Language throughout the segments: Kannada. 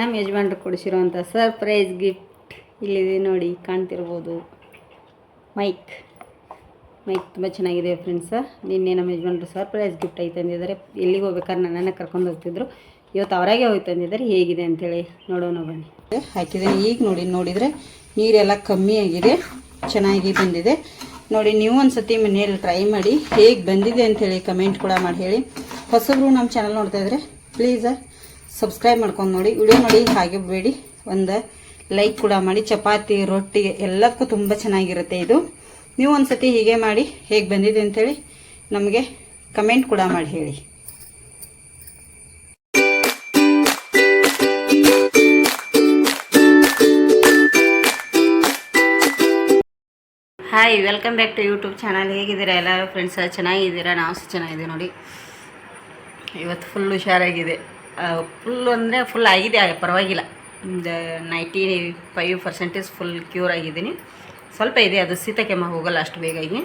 ನಮ್ಮ ಯಜಮಾನ್ರು ಕೊಡಿಸಿರುವಂಥ ಸರ್ಪ್ರೈಸ್ ಗಿಫ್ಟ್ ಇಲ್ಲಿದೆ ನೋಡಿ, ಕಾಣ್ತಿರ್ಬೋದು. ಮೈಕ್. ಮೈಕ್ ತುಂಬ ಚೆನ್ನಾಗಿದೆ ಫ್ರೆಂಡ್ಸ. ನಿನ್ನೆ ನಮ್ಮ ಯಜಮಾನ್ರು ಸರ್ಪ್ರೈಸ್ ಗಿಫ್ಟ್ ಆಗಿ ತಂದಿದ್ದಾರೆ. ಎಲ್ಲಿಗೆ ಹೋಗ್ಬೇಕಾದ್ರೆ ನನ್ನನ್ನು ಕರ್ಕೊಂಡು ಹೋಗ್ತಿದ್ರು. ಇವತ್ತು ಅವರಾಗೆ ಹೋಗಿ ತಂದಿದ್ದಾರೆ. ಹೇಗಿದೆ ಅಂತೇಳಿ ನೋಡೋಣ ಬನ್ನಿ. ಹಾಕಿದ್ದೀನಿ. ಈಗ ನೋಡಿ, ನೋಡಿದರೆ ನೀರೆಲ್ಲ ಕಮ್ಮಿ ಆಗಿದೆ. ಚೆನ್ನಾಗಿ ಬಂದಿದೆ. ನೋಡಿ, ನೀವು ಒಂದು ಸತಿ ಮನೆಯಲ್ಲಿ ಟ್ರೈ ಮಾಡಿ ಹೇಗೆ ಬಂದಿದೆ ಅಂತೇಳಿ ಕಮೆಂಟ್ ಕೂಡ ಮಾಡಿ ಹೇಳಿ. ಹೊಸಬ್ರು ನಮ್ಮ ಚಾನಲ್ ನೋಡ್ತಾ ಇದ್ರೆ ಪ್ಲೀಸ್ ಸಬ್ಸ್ಕ್ರೈಬ್ ಮಾಡ್ಕೊಂಡು ನೋಡಿ. ವಿಡಿಯೋ ನೋಡಿ, ಹಾಗೆ ಬೇಡಿ. ಒಂದು ಲೈಕ್ ಕೂಡ ಮಾಡಿ. ಚಪಾತಿ, ರೊಟ್ಟಿ ಎಲ್ಲದಕ್ಕೂ ತುಂಬ ಚೆನ್ನಾಗಿರುತ್ತೆ ಇದು. ನೀವು ಒಂದು ಸತಿ ಹೀಗೆ ಮಾಡಿ, ಹೇಗೆ ಬಂದಿದೆ ಅಂತೇಳಿ ನಮಗೆ ಕಮೆಂಟ್ ಕೂಡ ಮಾಡಿ ಹೇಳಿ. Hi welcome back to YouTube channel ಹೇಗಿದ್ದೀರಾ ಎಲ್ಲರೂ? ಫ್ರೆಂಡ್ಸ್ ಚೆನ್ನಾಗಿದ್ದೀರಾ? ನಾವು ಸಹ ಚೆನ್ನಾಗಿದ್ದೀವಿ ನೋಡಿ. ಇವತ್ತು ಫುಲ್ ಹುಷಾರಾಗಿದೆ. ಫುಲ್ ಅಂದರೆ ಫುಲ್ ಆಗಿದೆ ಪರವಾಗಿಲ್ಲ. Ninety five percentage full cure ಆಗಿದ್ದೀನಿ. ಸ್ವಲ್ಪ ಇದೆ, ಅದು ಶೀತ ಕೆಮ್ಮ ಹೋಗಲ್ಲ ಅಷ್ಟು ಬೇಗಾಗಿ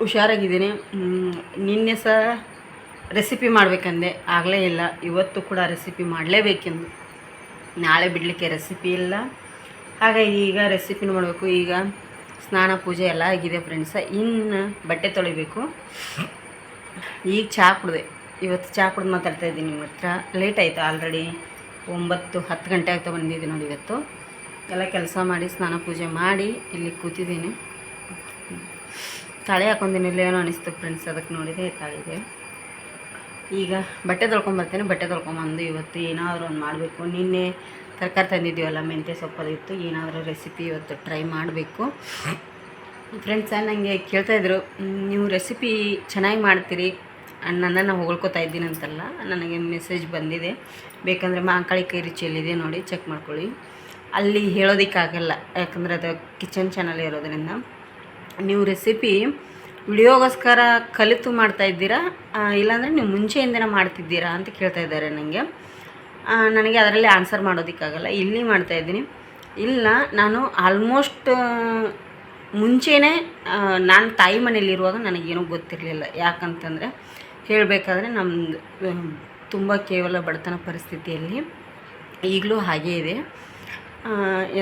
ಹುಷಾರಾಗಿದ್ದೀನಿ. ನಿನ್ನೆ ಸಹ ರೆಸಿಪಿ ಮಾಡಬೇಕಂದೆ. ಆಗಲೇ ಇಲ್ಲ. ಇವತ್ತು ಕೂಡ ರೆಸಿಪಿ ಮಾಡಲೇಬೇಕೆಂದು. ನಾಳೆ ಬಿಡಲಿಕ್ಕೆ ರೆಸಿಪಿ ಇಲ್ಲ. ಹಾಗಾಗಿ ಈಗ ರೆಸಿಪಿನ ಮಾಡಬೇಕು ಈಗ ಸ್ನಾನ ಪೂಜೆ ಎಲ್ಲ ಆಗಿದೆ ಫ್ರೆಂಡ್ಸ ಇನ್ನು ಬಟ್ಟೆ ತೊಳಿಬೇಕು. ಈಗ ಚಹಾ ಕುಡಿದೆ. ಇವತ್ತು ಚಹಾ ಕುಡಿದು ಮಾತಾಡ್ತಾ ಇದ್ದೀನಿ ನಿಮ್ಮ ಹತ್ರ. ಲೇಟ್ ಆಯಿತು ಆಲ್ರೆಡಿ ಒಂಬತ್ತು, ಹತ್ತು ಗಂಟೆ ಆಗ್ತಾ ಬಂದಿದ್ದೆ ನೋಡಿ ಇವತ್ತು. ಎಲ್ಲ ಕೆಲಸ ಮಾಡಿ, ಸ್ನಾನ ಪೂಜೆ ಮಾಡಿ ಇಲ್ಲಿ ಕೂತಿದ್ದೀನಿ. ತಾಳೆ ಹಾಕೊಂಡಿನಿ ಏನೋ ಅನಿಸ್ತು ಫ್ರೆಂಡ್ಸ್ ಅದಕ್ಕೆ ನೋಡಿದೆ, ತಾಳಿದೆ. ಈಗ ಬಟ್ಟೆ ತೊಳ್ಕೊಂಬರ್ತೇನೆ ಬಟ್ಟೆ ತೊಳ್ಕೊಂಬಂದು ಇವತ್ತು ಏನಾದರೂ ಒಂದು ಮಾಡಬೇಕು. ನಿನ್ನೆ ತರಕಾರಿ ತಂದಿದ್ದೀವಲ್ಲ, ಮೆಂತ್ಯ ಸೊಪ್ಪದಿತ್ತು ಏನಾದರೂ ರೆಸಿಪಿ ಇವತ್ತು ಟ್ರೈ ಮಾಡಬೇಕು. ಫ್ರೆಂಡ್ಸ ನನಗೆ ಕೇಳ್ತಾಯಿದ್ರು ನೀವು ರೆಸಿಪಿ ಚೆನ್ನಾಗಿ ಮಾಡ್ತೀರಿ ನನ್ನನ್ನು ಹೊಗಳ್ಕೊತಾ ಇದ್ದೀನಿ ಅಂತಲ್ಲ, ನನಗೆ ಮೆಸೇಜ್ ಬಂದಿದೆ. ಬೇಕಂದರೆ ಮಾಂಕಾಳಿ ಕೈ ರುಚಿಯಲ್ಲಿದೆ ನೋಡಿ ಚೆಕ್ ಮಾಡ್ಕೊಳ್ಳಿ. ಅಲ್ಲಿ ಹೇಳೋದಕ್ಕಾಗಲ್ಲ, ಯಾಕಂದರೆ ಅದು ಕಿಚನ್ ಚಾನಲ್ ಇರೋದರಿಂದ. ನೀವು ರೆಸಿಪಿ ವಿಡಿಯೋಗೋಸ್ಕರ ಕಲಿತು ಮಾಡ್ತಾ ಇದ್ದೀರಾ? ಇಲ್ಲಾಂದರೆ ನೀವು ಮುಂಚೆಯಿಂದನೇ ಮಾಡ್ತಿದ್ದೀರಾ ಅಂತ ಕೇಳ್ತಾ ಇದ್ದಾರೆ ನನಗೆ ನನಗೆ ಅದರಲ್ಲಿ ಆನ್ಸರ್ ಮಾಡೋದಕ್ಕಾಗಲ್ಲ, ಇಲ್ಲಿ ಮಾಡ್ತಾ ಇದ್ದೀನಿ. ಇಲ್ಲ, ನಾನು ಆಲ್ಮೋಸ್ಟ್ ಮುಂಚೆನೇ ನಾನು ತಾಯಿ ಮನೇಲಿರುವಾಗ ನನಗೇನೂ ಗೊತ್ತಿರಲಿಲ್ಲ. ಯಾಕಂತಂದರೆ ಹೇಳಬೇಕಾದ್ರೆ ನಮ್ಮದು ತುಂಬ ಕೇವಲ ಬಡತನ ಪರಿಸ್ಥಿತಿಯಲ್ಲಿ ಈಗಲೂ ಹಾಗೇ ಇದೆ.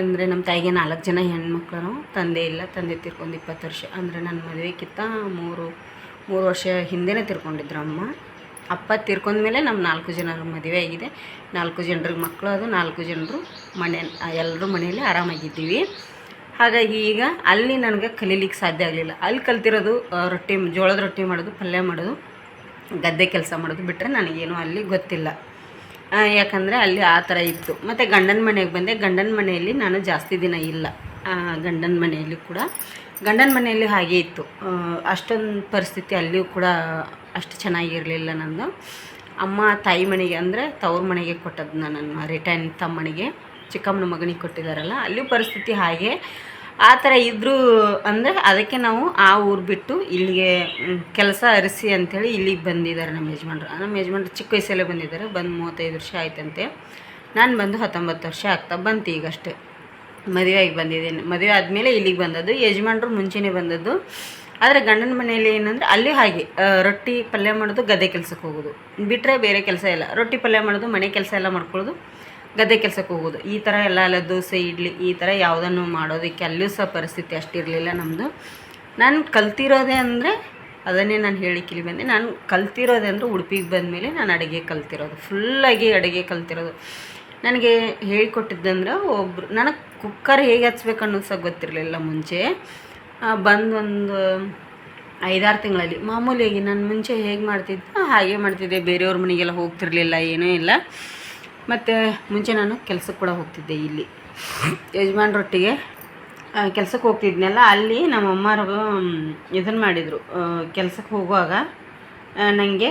ಅಂದರೆ ನಮ್ಮ ತಾಯಿಗೆ ನಾಲ್ಕು ಜನ ಹೆಣ್ಮಕ್ಳು, ತಂದೆ ಇಲ್ಲ, ತಂದೆ ತಿರ್ಕೊಂಡು ಇಪ್ಪತ್ತು ವರ್ಷ, ಅಂದರೆ ನನ್ನ ಮದುವೆಗಿಂತ ಮೂರು ಮೂರು ವರ್ಷ ಹಿಂದೆನೇ ತಿರ್ಕೊಂಡಿದ್ರು ಅಮ್ಮ. ಅಪ್ಪ ತೀರ್ಕೊಂಡ್ಮೇಲೆ ನಮ್ಮ ನಾಲ್ಕು ಜನರ ಮದುವೆ ಆಗಿದೆ. ನಾಲ್ಕು ಜನರಿಗೆ ಮಕ್ಕಳು ಅದು, ನಾಲ್ಕು ಜನರು ಮನೆ ಎಲ್ಲರೂ ಮನೆಯಲ್ಲಿ ಆರಾಮಾಗಿದ್ದೀವಿ. ಹಾಗಾಗಿ ಈಗ ಅಲ್ಲಿ ನನಗೆ ಕಲೀಲಿಕ್ಕೆ ಸಾಧ್ಯ ಆಗಲಿಲ್ಲ. ಅಲ್ಲಿ ಕಲ್ತಿರೋದು ರೊಟ್ಟಿ, ಜೋಳದ ರೊಟ್ಟಿ ಮಾಡೋದು, ಪಲ್ಯ ಮಾಡೋದು ಗದ್ದೆ ಕೆಲಸ ಮಾಡೋದು ಬಿಟ್ಟರೆ ನನಗೇನು ಅಲ್ಲಿ ಗೊತ್ತಿಲ್ಲ. ಯಾಕಂದರೆ ಅಲ್ಲಿ ಆ ಥರ ಇತ್ತು. ಮತ್ತು ಗಂಡನ ಮನೆಗೆ ಬಂದೆ. ಗಂಡನ ಮನೆಯಲ್ಲಿ ನಾನು ಜಾಸ್ತಿ ದಿನ ಇಲ್ಲ. ಗಂಡನ ಮನೆಯಲ್ಲಿ ಕೂಡ. ಗಂಡನ ಮನೆಯಲ್ಲಿ ಹಾಗೆ ಇತ್ತು. ಅಷ್ಟೊಂದು ಪರಿಸ್ಥಿತಿ ಅಲ್ಲಿಯೂ ಕೂಡ ಅಷ್ಟು ಚೆನ್ನಾಗಿರಲಿಲ್ಲ ನನ್ನದು ಅಮ್ಮ ತಾಯಿ ಮನೆಗೆ ಅಂದರೆ ತವ್ರ ಮನೆಗೆ ಕೊಟ್ಟದ್ದು ನನ್ನ ರಿಟರ್ನ್ ತಮ್ಮನಿಗೆ. ಚಿಕ್ಕಮ್ಮನ ಮಗನಿಗೆ ಕೊಟ್ಟಿದ್ದಾರಲ್ಲ. ಅಲ್ಲಿಯೂ ಪರಿಸ್ಥಿತಿ ಹಾಗೆ. ಆ ಥರ ಇದ್ದರೂ ಅಂದರೆ ಅದಕ್ಕೆ ನಾವು ಆ ಊರು ಬಿಟ್ಟು ಇಲ್ಲಿಗೆ ಕೆಲಸ ಅರಿಸಿ ಅಂಥೇಳಿ ಇಲ್ಲಿಗೆ ಬಂದಿದ್ದಾರೆ ನಮ್ಮ ಯಜಮಾನ್ರು. ನಮ್ಮ ಯಜಮಾನ್ರು ಚಿಕ್ಕ ವಯಸ್ಸಲ್ಲೇ ಬಂದಿದ್ದಾರೆ, ಬಂದು ಮೂವತ್ತೈದು ವರ್ಷ ಆಯ್ತಂತೆ. ನಾನು ಬಂದು ಹತ್ತೊಂಬತ್ತು ವರ್ಷ ಆಗ್ತಾ ಬಂತು ಈಗಷ್ಟೇ. ಮದುವೆಯಾಗಿ ಬಂದಿದ್ದೀನಿ. ಮದುವೆ ಆದಮೇಲೆ ಇಲ್ಲಿಗೆ ಬಂದದ್ದು. ಯಜಮಾನ್ರು ಮುಂಚೆನೇ ಬಂದದ್ದು. ಆದರೆ ಗಂಡನ ಮನೆಯಲ್ಲಿ ಏನಂದರೆ ಅಲ್ಲಿ ಹಾಗೆ ರೊಟ್ಟಿ ಪಲ್ಯ ಮಾಡೋದು ಗದ್ದೆ ಕೆಲಸಕ್ಕೆ ಹೋಗೋದು. ಬಿಟ್ಟರೆ ಬೇರೆ ಕೆಲಸ ಇಲ್ಲ. ರೊಟ್ಟಿ ಪಲ್ಯ ಮಾಡೋದು, ಮನೆ ಕೆಲಸ ಎಲ್ಲ ಮಾಡ್ಕೊಳ್ಳೋದು. ಗದ್ದೆ ಕೆಲಸಕ್ಕೆ ಹೋಗೋದು ಈ ಥರ ಎಲ್ಲ ಎಲ್ಲ ದೋಸೆ ಇಡ್ಲಿ ಈ ಥರ ಯಾವುದನ್ನು ಮಾಡೋದಕ್ಕೆ ಅಲ್ಲಿಯೂ ಸಹ ಪರಿಸ್ಥಿತಿ ಅಷ್ಟಿರಲಿಲ್ಲ ನಮ್ಮದು ನಾನು ಕಲ್ತಿರೋದೇ ಅಂದರೆ ಅದನ್ನೇ ನಾನು ಹೇಳಿಕ್ಕಿಲ್ಲಿ ಬಂದೆ. ನಾನು ಕಲ್ತಿರೋದೆ ಅಂದರೆ ಉಡುಪಿಗೆ ಬಂದಮೇಲೆ ನಾನು ಅಡುಗೆ ಕಲ್ತಿರೋದು. ಫುಲ್ಲಾಗಿ ಅಡುಗೆ ಕಲ್ತಿರೋದು. ನನಗೆ ಹೇಳಿಕೊಟ್ಟಿದ್ದಂದ್ರೆ ಒಬ್ಬರು ನನಗೆ ಕುಕ್ಕರ್ ಹೇಗೆ ಹಚ್ಬೇಕು ಅನ್ನೋದು ಸಹ ಗೊತ್ತಿರಲಿಲ್ಲ ಮುಂಚೆ. ಆ, ಬಂದು ಒಂದು ಐದಾರು ತಿಂಗಳಲ್ಲಿ. ಮಾಮೂಲಿಯಾಗಿ ನಾನು ಮುಂಚೆ ಹೇಗೆ ಮಾಡ್ತಿದ್ದೆ ಹಾಗೆ ಮಾಡ್ತಿದ್ದೆ. ಬೇರೆಯವ್ರ ಮನೆಗೆಲ್ಲ ಹೋಗ್ತಿರ್ಲಿಲ್ಲ ಏನೂ ಇಲ್ಲ. ಮತ್ತು ಮುಂಚೆ ನಾನು ಕೆಲಸಕ್ಕೆ ಕೂಡ ಹೋಗ್ತಿದ್ದೆ ಇಲ್ಲಿ. ಯಜಮಾನ್ರೊಟ್ಟಿಗೆ ಕೆಲಸಕ್ಕೆ ಹೋಗ್ತಿದ್ನಲ್ಲ, ಅಲ್ಲಿ ನಮ್ಮ ಅಮ್ಮರು ಇದನ್ನು ಮಾಡಿದರು. ಕೆಲಸಕ್ಕೆ ಹೋಗುವಾಗ ನನಗೆ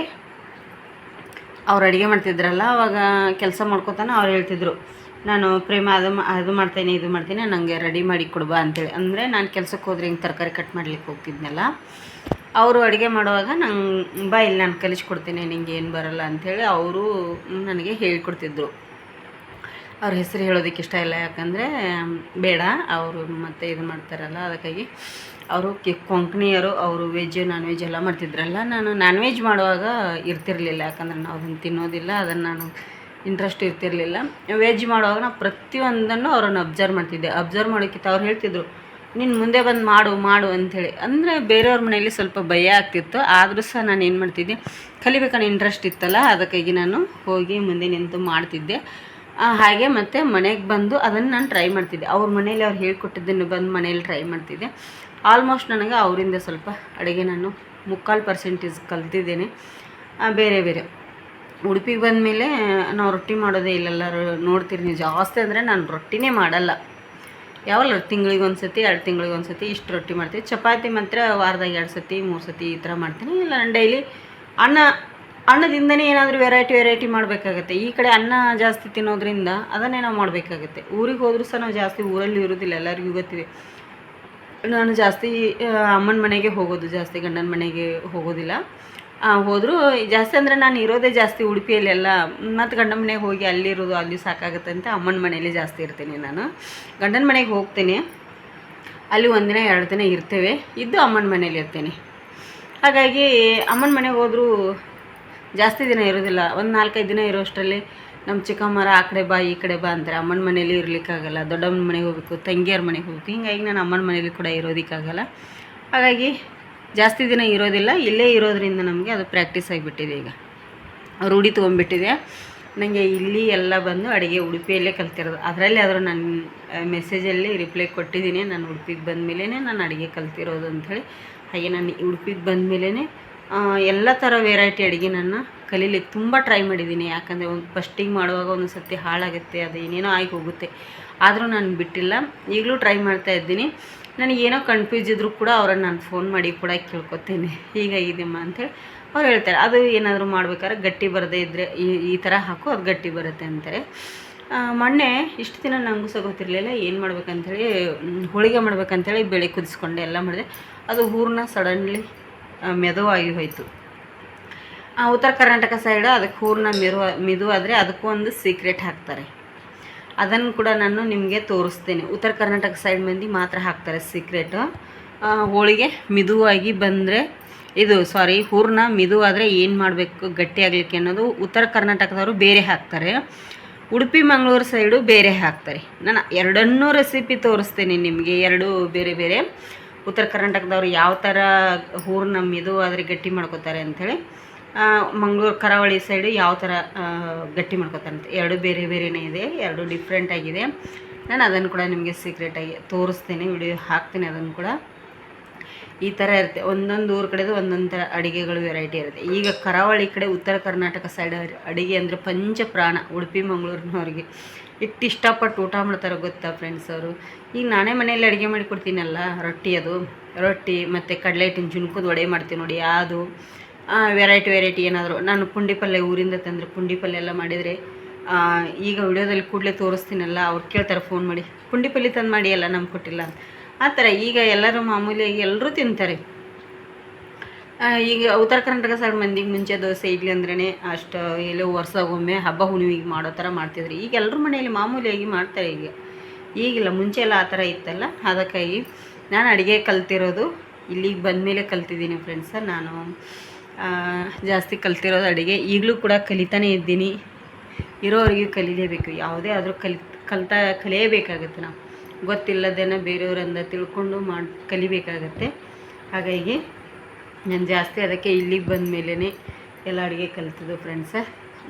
ಅವ್ರು ಅಡುಗೆ ಮಾಡ್ತಿದ್ರಲ್ಲ, ಅವಾಗ ಕೆಲಸ ಮಾಡ್ಕೊತಾನೆ ಅವ್ರು ಹೇಳ್ತಿದ್ರು. ನಾನು, ಪ್ರೇಮ, ಅದು ಅದು ಮಾಡ್ತೇನೆ, ಇದು ಮಾಡ್ತೀನಿ ನನಗೆ ರೆಡಿ ಮಾಡಿ ಕೊಡ್ಬಾ ಅಂತೇಳಿ. ಅಂದರೆ ನಾನು ಕೆಲಸಕ್ಕೆ ಹೋದ್ರೆ ಹಿಂಗೆ ತರಕಾರಿ ಕಟ್ ಮಾಡ್ಲಿಕ್ಕೆ ಹೋಗ್ತಿದ್ನಲ್ಲ ಅವರು ಅಡುಗೆ ಮಾಡುವಾಗ ನಂಗೆ, ಬಾ ಇಲ್ಲಿ ನಾನು ಕಲಿಸ್ಕೊಡ್ತೀನಿ, ನಿಂಗೆ ಏನು ಬರಲ್ಲ ಅಂಥೇಳಿ ಅವರು ನನಗೆ ಹೇಳಿಕೊಡ್ತಿದ್ರು. ಅವ್ರ ಹೆಸರು ಹೇಳೋದಕ್ಕೆ ಇಷ್ಟ ಇಲ್ಲ, ಯಾಕಂದರೆ ಬೇಡ, ಅವರು ಮತ್ತೆ ಇದು ಮಾಡ್ತಾರಲ್ಲ, ಅದಕ್ಕಾಗಿ ಅವರು ಕಿ, ಕೊಂಕಣಿಯರು, ಅವರು ವೆಜ್ ನಾನ್ ವೆಜ್ ಎಲ್ಲ ಮಾಡ್ತಿದ್ರಲ್ಲ, ನಾನು ನಾನ್ ವೆಜ್ ಮಾಡುವಾಗ ಇರ್ತಿರಲಿಲ್ಲ, ಯಾಕಂದ್ರೆ ನಾವು ಅದನ್ನು ತಿನ್ನೋದಿಲ್ಲ, ಅದನ್ನು ನಾನು ಇಂಟ್ರೆಸ್ಟ್ ಇರ್ತಿರಲಿಲ್ಲ. ವೆಜ್ ಮಾಡುವಾಗ ನಾನು ಪ್ರತಿಯೊಂದನ್ನು ಅವ್ರನ್ನ ಅಬ್ಸರ್ವ್ ಮಾಡ್ತಿದ್ದೆ. ಅಬ್ಸರ್ವ್ ಮಾಡೋಕ್ಕಿಂತ ಅವ್ರು ಹೇಳ್ತಿದ್ರು ನೀನು ಮುಂದೆ ಬಂದು ಮಾಡು ಮಾಡು ಅಂಥೇಳಿ ಅಂದರೆ ಬೇರೆಯವ್ರ ಮನೆಯಲ್ಲಿ ಸ್ವಲ್ಪ ಭಯ ಆಗ್ತಿತ್ತು. ಆದರೂ ಸಹ ನಾನು ಏನು ಮಾಡ್ತಿದ್ದೆ, ಕಲಿಬೇಕನ್ನೋ ಇಂಟ್ರೆಸ್ಟ್ ಇತ್ತಲ್ಲ, ಅದಕ್ಕಾಗಿ ನಾನು ಹೋಗಿ ಮುಂದೆ ನಿಂತು ಮಾಡ್ತಿದ್ದೆ. ಹಾಗೆ ಮತ್ತು ಮನೆಗೆ ಬಂದು ಅದನ್ನು ನಾನು ಟ್ರೈ ಮಾಡ್ತಿದ್ದೆ. ಅವ್ರ ಮನೇಲಿ ಅವ್ರು ಹೇಳ್ಕೊಟ್ಟಿದ್ದನ್ನು ಬಂದು ಮನೇಲಿ ಟ್ರೈ ಮಾಡ್ತಿದ್ದೆ. ಆಲ್ಮೋಸ್ಟ್ ನನಗೆ ಅವರಿಂದ ಸ್ವಲ್ಪ ಅಡುಗೆ ನಾನು ಮುಕ್ಕಾಲು ಪರ್ಸೆಂಟೇಜ್ ಕಲ್ತಿದ್ದೇನೆ. ಬೇರೆ ಬೇರೆ. ಉಡುಪಿಗೆ ಬಂದಮೇಲೆ ನಾವು ರೊಟ್ಟಿ ಮಾಡೋದೇ ಇಲ್ಲೆಲ್ಲರೂ ನೋಡ್ತೀರಿ ನೀವು ಜಾಸ್ತಿ ಅಂದರೆ ನಾನು ರೊಟ್ಟಿನೇ ಮಾಡಲ್ಲ. ಯಾವಲ್ಲ ತಿಂಗಳಿಗೆ ಒಂದು ಸತಿ ಎರಡು ತಿಂಗಳಿಗೆ ಒಂದು ಸತಿ ಇಷ್ಟು ರೊಟ್ಟಿ ಮಾಡ್ತೀವಿ. ಚಪಾತಿ ಮಾತ್ರ ವಾರದಾಗ ಎರಡು ಸತಿ, ಮೂರು ಸತಿ ಈ ಥರ ಮಾಡ್ತೀನಿ. ಇಲ್ಲ ಡೈಲಿ ಅನ್ನ, ಅನ್ನದಿಂದನೇ ಏನಾದರೂ ವೆರೈಟಿ ವೆರೈಟಿ ಮಾಡಬೇಕಾಗತ್ತೆ. ಈ ಕಡೆ ಅನ್ನ ಜಾಸ್ತಿ ತಿನ್ನೋದ್ರಿಂದ ಅದನ್ನೇ ನಾವು ಮಾಡಬೇಕಾಗತ್ತೆ. ಊರಿಗೆ ಹೋದರೂ ಸಹ ನಾವು ಜಾಸ್ತಿ ಊರಲ್ಲಿ ಇರೋದಿಲ್ಲ, ಎಲ್ಲರಿಗೂ ಗೊತ್ತಿದೆ. ನಾನು ಜಾಸ್ತಿ ಅಮ್ಮನ ಮನೆಗೆ ಹೋಗೋದು, ಜಾಸ್ತಿ ಗಂಡನ ಮನೆಗೆ ಹೋಗೋದಿಲ್ಲ. ಹೋದರೂ. ಜಾಸ್ತಿ ಅಂದರೆ ನಾನು ಇರೋದೇ ಜಾಸ್ತಿ ಉಡುಪಿಯಲ್ಲೆಲ್ಲ. ಮತ್ತು ಗಂಡನ ಮನೆಗೆ ಹೋಗಿ ಅಲ್ಲಿರೋದು ಅಲ್ಲಿ ಸಾಕಾಗುತ್ತೆ ಅಂತ ಅಮ್ಮನ ಮನೇಲಿ ಜಾಸ್ತಿ ಇರ್ತೀನಿ ನಾನು. ಗಂಡನ ಮನೆಗೆ ಹೋಗ್ತೀನಿ. ಅಲ್ಲಿ ಒಂದಿನ ಎರಡು ದಿನ ಇರ್ತೇವೆ. ಇದ್ದು ಅಮ್ಮನ ಮನೇಲಿ ಇರ್ತೀನಿ. ಹಾಗಾಗಿ ಅಮ್ಮನ ಮನೆಗೆ ಹೋದರೂ ಜಾಸ್ತಿ ದಿನ ಇರೋದಿಲ್ಲ. ಒಂದು ನಾಲ್ಕೈದು ದಿನ ಇರೋಷ್ಟರಲ್ಲಿ ನಮ್ಮ ಚಿಕ್ಕಮ್ಮರ ಆ ಕಡೆ ಬಾ, ಈ ಕಡೆ ಬಾ ಅಂತಾರೆ. ಅಮ್ಮನ ಮನೇಲಿ ಇರಲಿಕ್ಕಾಗಲ್ಲ. ದೊಡ್ಡಮ್ಮನ ಮನೆಗೆ ಹೋಗ್ಬೇಕು, ತಂಗಿಯರ ಮನೆಗೆ ಹೋಗ್ಬೇಕು. ಹಿಂಗಾಗಿ ನಾನು ಅಮ್ಮನ ಮನೇಲಿ ಕೂಡ ಇರೋದಕ್ಕಾಗಲ್ಲ. ಹಾಗಾಗಿ ಜಾಸ್ತಿ ದಿನ ಇರೋದಿಲ್ಲ, ಇಲ್ಲೇ ಇರೋದ್ರಿಂದ ನಮಗೆ ಅದು ಪ್ರಾಕ್ಟೀಸ್ ಆಗಿಬಿಟ್ಟಿದೆ ಈಗ. ರೂಢಿ ತೊಗೊಂಡ್ಬಿಟ್ಟಿದೆ. ನನಗೆ ಇಲ್ಲಿ ಎಲ್ಲ ಬಂದು ಅಡುಗೆ ಉಡುಪಿಯಲ್ಲೇ ಕಲ್ತಿರೋದು. ಅದರಲ್ಲಿ ಆದರೂ ನನ್ನ ಮೆಸೇಜಲ್ಲಿ ರಿಪ್ಲೈ ಕೊಟ್ಟಿದ್ದೀನಿ. ನಾನು ಉಡುಪಿಗೆ ಬಂದಮೇಲೆ ನಾನು ಅಡುಗೆ ಕಲ್ತಿರೋದು ಅಂಥೇಳಿ. ಹಾಗೆ ನಾನು ಉಡುಪಿಗೆ ಬಂದಮೇಲೆ ಎಲ್ಲ ಥರ ವೆರೈಟಿ ಅಡುಗೆ ನಾನು ಕಲೀಲಿಕ್ಕೆ ತುಂಬ ಟ್ರೈ ಮಾಡಿದ್ದೀನಿ. ಯಾಕಂದರೆ ಒಂದು ಫಸ್ಟಿಗೆ ಮಾಡುವಾಗ ಒಂದು ಸತಿ ಹಾಳಾಗುತ್ತೆ ಅದು ಏನೇನೋ ಆಗಿ ಹೋಗುತ್ತೆ. ಆದರೂ ನಾನು ಬಿಟ್ಟಿಲ್ಲ. ಈಗಲೂ ಟ್ರೈ ಮಾಡ್ತಾ ಇದ್ದೀನಿ. ನನಗೇನೋ ಕನ್ಫ್ಯೂಸ್ ಇದ್ದರೂ ಕೂಡ ಅವ್ರನ್ನ ನಾನು ಫೋನ್ ಮಾಡಿ ಕೂಡ ಕೇಳ್ಕೊತೀನಿ. ಹೀಗಾಗಿದೆಯಮ್ಮ ಅಂಥೇಳಿ ಅವ್ರು ಹೇಳ್ತಾರೆ, ಅದು ಏನಾದರೂ ಮಾಡ್ಬೇಕಾದ್ರೆ ಗಟ್ಟಿ ಬರದೇ ಇದ್ದರೆ ಈ ಈ ಥರ ಹಾಕು, ಅದು ಗಟ್ಟಿ ಬರುತ್ತೆ ಅಂತಾರೆ. ಮೊನ್ನೆ ಇಷ್ಟು ದಿನ ನನಗೂ ಸಹ ಗೊತ್ತಿರಲಿಲ್ಲ ಏನು ಮಾಡ್ಬೇಕಂಥೇಳಿ ಹೋಳಿಗೆ ಮಾಡ್ಬೇಕಂತೇಳಿ ಬೆಳೆ ಕುದಿಸ್ಕೊಂಡೆ, ಎಲ್ಲ ಮಾಡಿದೆ. ಅದು ಹೂರಣ ಸಡನ್ಲಿ ಮೆದುವಾಗಿ ಹೋಯಿತು. ಉತ್ತರ ಕರ್ನಾಟಕ ಸೈಡ್ ಅದಕ್ಕೆ ಹೂರಣ ಮೆರು ಮೆದುವಾದರೆ ಅದಕ್ಕೂ ಒಂದು ಸೀಕ್ರೆಟ್ ಹಾಕ್ತಾರೆ. ಅದನ್ನು ಕೂಡ ನಾನು ನಿಮಗೆ ತೋರಿಸ್ತೇನೆ. ಉತ್ತರ ಕರ್ನಾಟಕ ಸೈಡ್ ಮಂದಿ ಮಾತ್ರ ಹಾಕ್ತಾರೆ ಸೀಕ್ರೆಟು ಹೋಳಿಗೆ ಮಿದುವಾಗಿ ಬಂದರೆ ಇದು ಸಾರಿ ಹೂರ್ಣ ಆದರೆ ಏನು ಮಾಡಬೇಕು ಗಟ್ಟಿ ಆಗಲಿಕ್ಕೆ ಅನ್ನೋದು ಉತ್ತರ ಕರ್ನಾಟಕದವರು ಬೇರೆ ಹಾಕ್ತಾರೆ. ಉಡುಪಿ, ಮಂಗಳೂರು ಸೈಡು ಬೇರೆ ಹಾಕ್ತಾರೆ. ನಾನು ಎರಡನ್ನೂ ರೆಸಿಪಿ ತೋರಿಸ್ತೇನೆ ನಿಮಗೆ, ಎರಡು ಬೇರೆ ಬೇರೆ. ಉತ್ತರ ಕರ್ನಾಟಕದವ್ರು ಯಾವ ಥರ ಹೂರ್ಣ ಆದರೆ ಗಟ್ಟಿ ಮಾಡ್ಕೋತಾರೆ ಅಂಥೇಳಿ ಮಂಗಳೂರು, ಕರಾವಳಿ ಸೈಡು ಯಾವ ಥರ ಗಟ್ಟಿ ಮಾಡ್ಕೋತಾರೆ ಅಂತ ಎರಡು ಬೇರೆ ಬೇರೆನೇ ಇದೆ, ಎರಡು ಡಿಫ್ರೆಂಟ್ ಆಗಿದೆ. ನಾನು ಅದನ್ನು ಕೂಡ ನಿಮಗೆ ಸೀಕ್ರೆಟಾಗಿ ತೋರಿಸ್ತೀನಿ ವಿಡಿಯೋ ಹಾಕ್ತೀನಿ ಅದನ್ನು ಕೂಡ. ಈ ಥರ ಇರುತ್ತೆ. ಒಂದೊಂದು ಊರು ಕಡೆದು ಒಂದೊಂದು ಥರ ಅಡುಗೆಗಳು ವೆರೈಟಿ ಇರುತ್ತೆ. ಈಗ ಕರಾವಳಿ ಕಡೆ ಉತ್ತರ ಕರ್ನಾಟಕ ಸೈಡ್ ಅಡುಗೆ ಅಂದರೆ ಪಂಚಪ್ರಾಣ, ಉಡುಪಿ, ಮಂಗಳೂರಿನವ್ರಿಗೆ ಇಟ್ಟು ಇಷ್ಟಪಟ್ಟು ಊಟ ಮಾಡ್ತಾರೆ ಗೊತ್ತಾ ಫ್ರೆಂಡ್ಸ್ ಅವರು? ಈಗ ನಾನೇ ಮನೆಯಲ್ಲಿ ಅಡುಗೆ ಮಾಡಿ ಕೊಡ್ತೀನಲ್ಲ, ರೊಟ್ಟಿ ಅದು. ರೊಟ್ಟಿ ಮತ್ತು ಕಡಲೆ ಹಿಟ್ಟಿನ ಜುನ್ಕದ ವಡೆ ಮಾಡ್ತೀನಿ ನೋಡಿ ಅದು ವೆರೈಟಿ ವೆರೈಟಿ ಏನಾದರೂ. ನಾನು ಪುಂಡಿ ಪಲ್ಯ ಊರಿಂದ ತಂದರೆ ಪುಂಡಿ ಪಲ್ಯ ಎಲ್ಲ ಮಾಡಿದರೆ ಈಗ ವಿಡಿಯೋದಲ್ಲಿ ಕೂಡಲೇ ತೋರಿಸ್ತೀನಲ್ಲ, ಅವ್ರು ಕೇಳ್ತಾರೆ ಫೋನ್ ಮಾಡಿ. ಪುಂಡಿ ಪಲ್ಯ ತಂದು ಮಾಡಿ ಎಲ್ಲ ನಮ್ಗೆ ಕೊಟ್ಟಿಲ್ಲ ಅಂತ. ಆ ಥರ ಈಗ ಎಲ್ಲರೂ ಮಾಮೂಲಿಯಾಗಿ ಎಲ್ಲರೂ ತಿಂತಾರೆ. ಈಗ ಉತ್ತರ ಕರ್ನಾಟಕ ಸೈಡ್ ಮಂದಿಗೆ ಮುಂಚೆ ದೋಸೆ, ಇಡ್ಲಿ ಅಂದ್ರೇ ಅಷ್ಟು ಎಲ್ಲೋ ವರ್ಷಗೊಮ್ಮೆ ಹಬ್ಬ ಹುಣ್ಣಿಮೆಗೆ ಮಾಡೋ ಥರ ಮಾಡ್ತಿದ್ರು. ಈಗ ಎಲ್ಲರ ಮನೆಯಲ್ಲಿ ಮಾಮೂಲಿಯಾಗಿ ಮಾಡ್ತಾರೆ ಈಗ. ಈಗಿಲ್ಲ, ಮುಂಚೆ ಎಲ್ಲ ಆ ಥರ ಇತ್ತಲ್ಲ, ಅದಕ್ಕಾಗಿ ನಾನು ಅಡುಗೆ ಕಲ್ತಿರೋದು ಇಲ್ಲಿಗೆ ಬಂದಮೇಲೆ ಕಲ್ತಿದ್ದೀನಿ ಫ್ರೆಂಡ್ಸ ನಾನು ಜಾಸ್ತಿ ಕಲ್ತಿರೋದು ಅಡುಗೆ. ಈಗಲೂ ಕೂಡ ಕಲಿತಾನೇ ಇದ್ದೀನಿ. ಇರೋವರೆಗೂ ಕಲಿಲೇಬೇಕು. ಯಾವುದೇ ಆದರೂ ಕಲಿ, ಕಲ್ತಾ ಕಲಿಯಬೇಕಾಗತ್ತೆ ನಾವು. ಗೊತ್ತಿಲ್ಲದೇನ ಬೇರೆಯವರಿಂದ ತಿಳ್ಕೊಂಡು ಮಾಡಿ, ಕಲಿಬೇಕಾಗತ್ತೆ. ಹಾಗಾಗಿ ನಾನು ಜಾಸ್ತಿ ಅದಕ್ಕೆ ಇಲ್ಲಿಗೆ ಬಂದ ಮೇಲೇ ಎಲ್ಲ ಅಡುಗೆ ಕಲ್ತಿದ್ದು ಫ್ರೆಂಡ್ಸ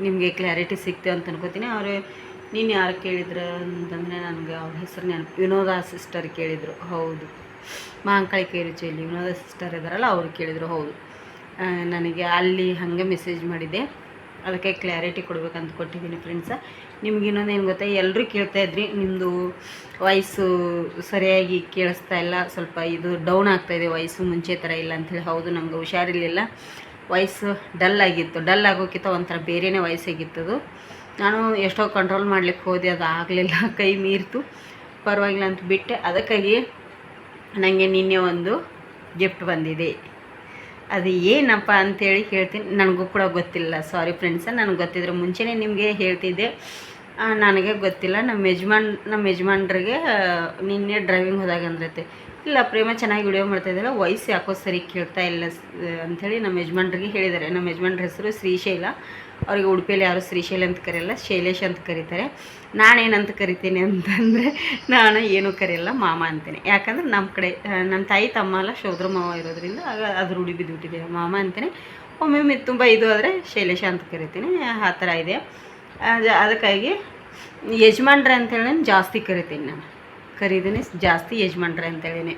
ನಿಮಗೆ ಕ್ಲಾರಿಟಿ ಸಿಕ್ತು ಅಂತ ಅನ್ಕೋತೀನಿ. ಅವರು, ನೀನು ಯಾರು ಕೇಳಿದ್ರು ಅಂತಂದರೆ ನನಗೆ ಅವ್ರ ಹೆಸರು ನೆನಪು, ವಿನೋದ ಸಿಸ್ಟರ್ ಕೇಳಿದರು. ಹೌದು. ಮಾಂಕಾಯಿ ಕೇರಿ ಚೆಲ್ಲಿ ವಿನೋದ ಸಿಸ್ಟರ್ ಇದ್ದಾರಲ್ಲ ಅವ್ರು ಕೇಳಿದರು. ಹೌದು. ನನಗೆ ಅಲ್ಲಿ ಹಾಗೆ ಮೆಸೇಜ್ ಮಾಡಿದೆ. ಅದಕ್ಕೆ ಕ್ಲಾರಿಟಿ ಕೊಡ್ಬೇಕಂತ ಕೊಟ್ಟಿದ್ದೀನಿ ಫ್ರೆಂಡ್ಸ ನಿಮ್ಗೆ ಇನ್ನೊಂದು ಏನು ಗೊತ್ತಾ? ಎಲ್ಲರೂ ಕೇಳ್ತಾ ಇದ್ರಿ. ನಿಮ್ಮದು ವಾಯ್ಸು ಸರಿಯಾಗಿ ಕೇಳಿಸ್ತಾ ಇಲ್ಲ. ಸ್ವಲ್ಪ ಇದು ಡೌನ್ ಆಗ್ತಾಯಿದೆ ವಾಯ್ಸು ಮುಂಚೆ ಥರ ಇಲ್ಲ ಅಂಥೇಳಿ ಹೌದು ನಮ್ಗೆ ಹುಷಾರಿರಲಿಲ್ಲ. ವಾಯ್ಸು ಡಲ್ ಆಗಿತ್ತು. ಡಲ್ ಆಗೋಕ್ಕಿಂತ ಒಂಥರ ಬೇರೆಯೇ ವಾಯ್ಸ್ ಆಗಿತ್ತದು ನಾನು ಎಷ್ಟೋ ಕಂಟ್ರೋಲ್ ಮಾಡ್ಲಿಕ್ಕೆ ಹೋದೆ. ಅದು ಆಗಲಿಲ್ಲ. ಕೈ ಮೀರ್ತು. ಪರವಾಗಿಲ್ಲ ಅಂತ ಬಿಟ್ಟೆ. ಅದಕ್ಕಾಗಿ ನನಗೆ ನಿನ್ನೆ ಒಂದು ಗಿಫ್ಟ್ ಬಂದಿದೆ. ಅದು ಏನಪ್ಪ ಅಂತೇಳಿ ಹೇಳ್ತೀನಿ. ನನಗೂ ಕೂಡ ಗೊತ್ತಿಲ್ಲ. ಸಾರಿ ಫ್ರೆಂಡ್ಸ ನನಗೆ ಗೊತ್ತಿದ್ರೆ ಮುಂಚೆನೇ ನಿಮಗೆ ಹೇಳ್ತಿದ್ದೆ. ನನಗೆ ಗೊತ್ತಿಲ್ಲ. ನಮ್ಮ ಯಜಮಾನ್, ನಮ್ಮ ಯಜಮಾನ್ರಿಗೆ ನಿನ್ನೆ ಡ್ರೈವಿಂಗ್ ಹೋದಾಗ ಅಂದ್ರೈತೆ ಇಲ್ಲ, ಪ್ರೇಮ ಚೆನ್ನಾಗಿ ವಿಡಿಯೋ ಮಾಡ್ತಾ ಇದ್ದಾರೆ ವಯಸ್ಸು ಯಾಕೋ ಸರಿ ಕೇಳ್ತಾ ಇಲ್ಲ ಅಂಥೇಳಿ ನಮ್ಮ ಯಜಮಾನ್ರಿಗೆ ಹೇಳಿದ್ದಾರೆ. ನಮ್ಮ ಯಜಮಾನ್ರ ಹೆಸರು ಶ್ರೀಶೈಲ. ಅವ್ರಿಗೆ ಉಡುಪಿಯಲ್ಲಿ ಯಾರು ಶ್ರೀಶೈಲ ಅಂತ ಕರೆಯಲ್ಲ ಶೈಲೇಶ್ ಅಂತ ಕರೀತಾರೆ. ನಾನೇನಂತ ಕರಿತೀನಿ ಅಂತಂದರೆ ನಾನು ಏನೂ ಕರೆಯಲ್ಲ ಮಾಮ ಅಂತೀನಿ. ಯಾಕಂದ್ರೆ ನಮ್ಮ ಕಡೆ ನಮ್ಮ ತಾಯಿ ತಮ್ಮ ಎಲ್ಲ ಶೋದ್ರ ಮಾವ ಇರೋದ್ರಿಂದ ಆಗ ಅದು ರೂಢಿ ಬಿದ್ದುಬಿಟ್ಟಿದೆ. ಮಾಮ ಅಂತೀನಿ. ಒಮ್ಮೊಮ್ಮೆ ತುಂಬ ಇದು ಆದರೆ ಶೈಲೇಶ ಅಂತ ಕರಿತೀನಿ. ಆ ಥರ ಇದೆ. ಅದು ಅದಕ್ಕಾಗಿ ಯಜಮಾನ್ರೆ ಅಂತೇಳಿ ಜಾಸ್ತಿ ಕರಿತೀನಿ ನಾನು. ಕರೀತೀನಿ ಜಾಸ್ತಿ ಯಜಮಾನ್ರೆ ಅಂತೇಳಿನಿ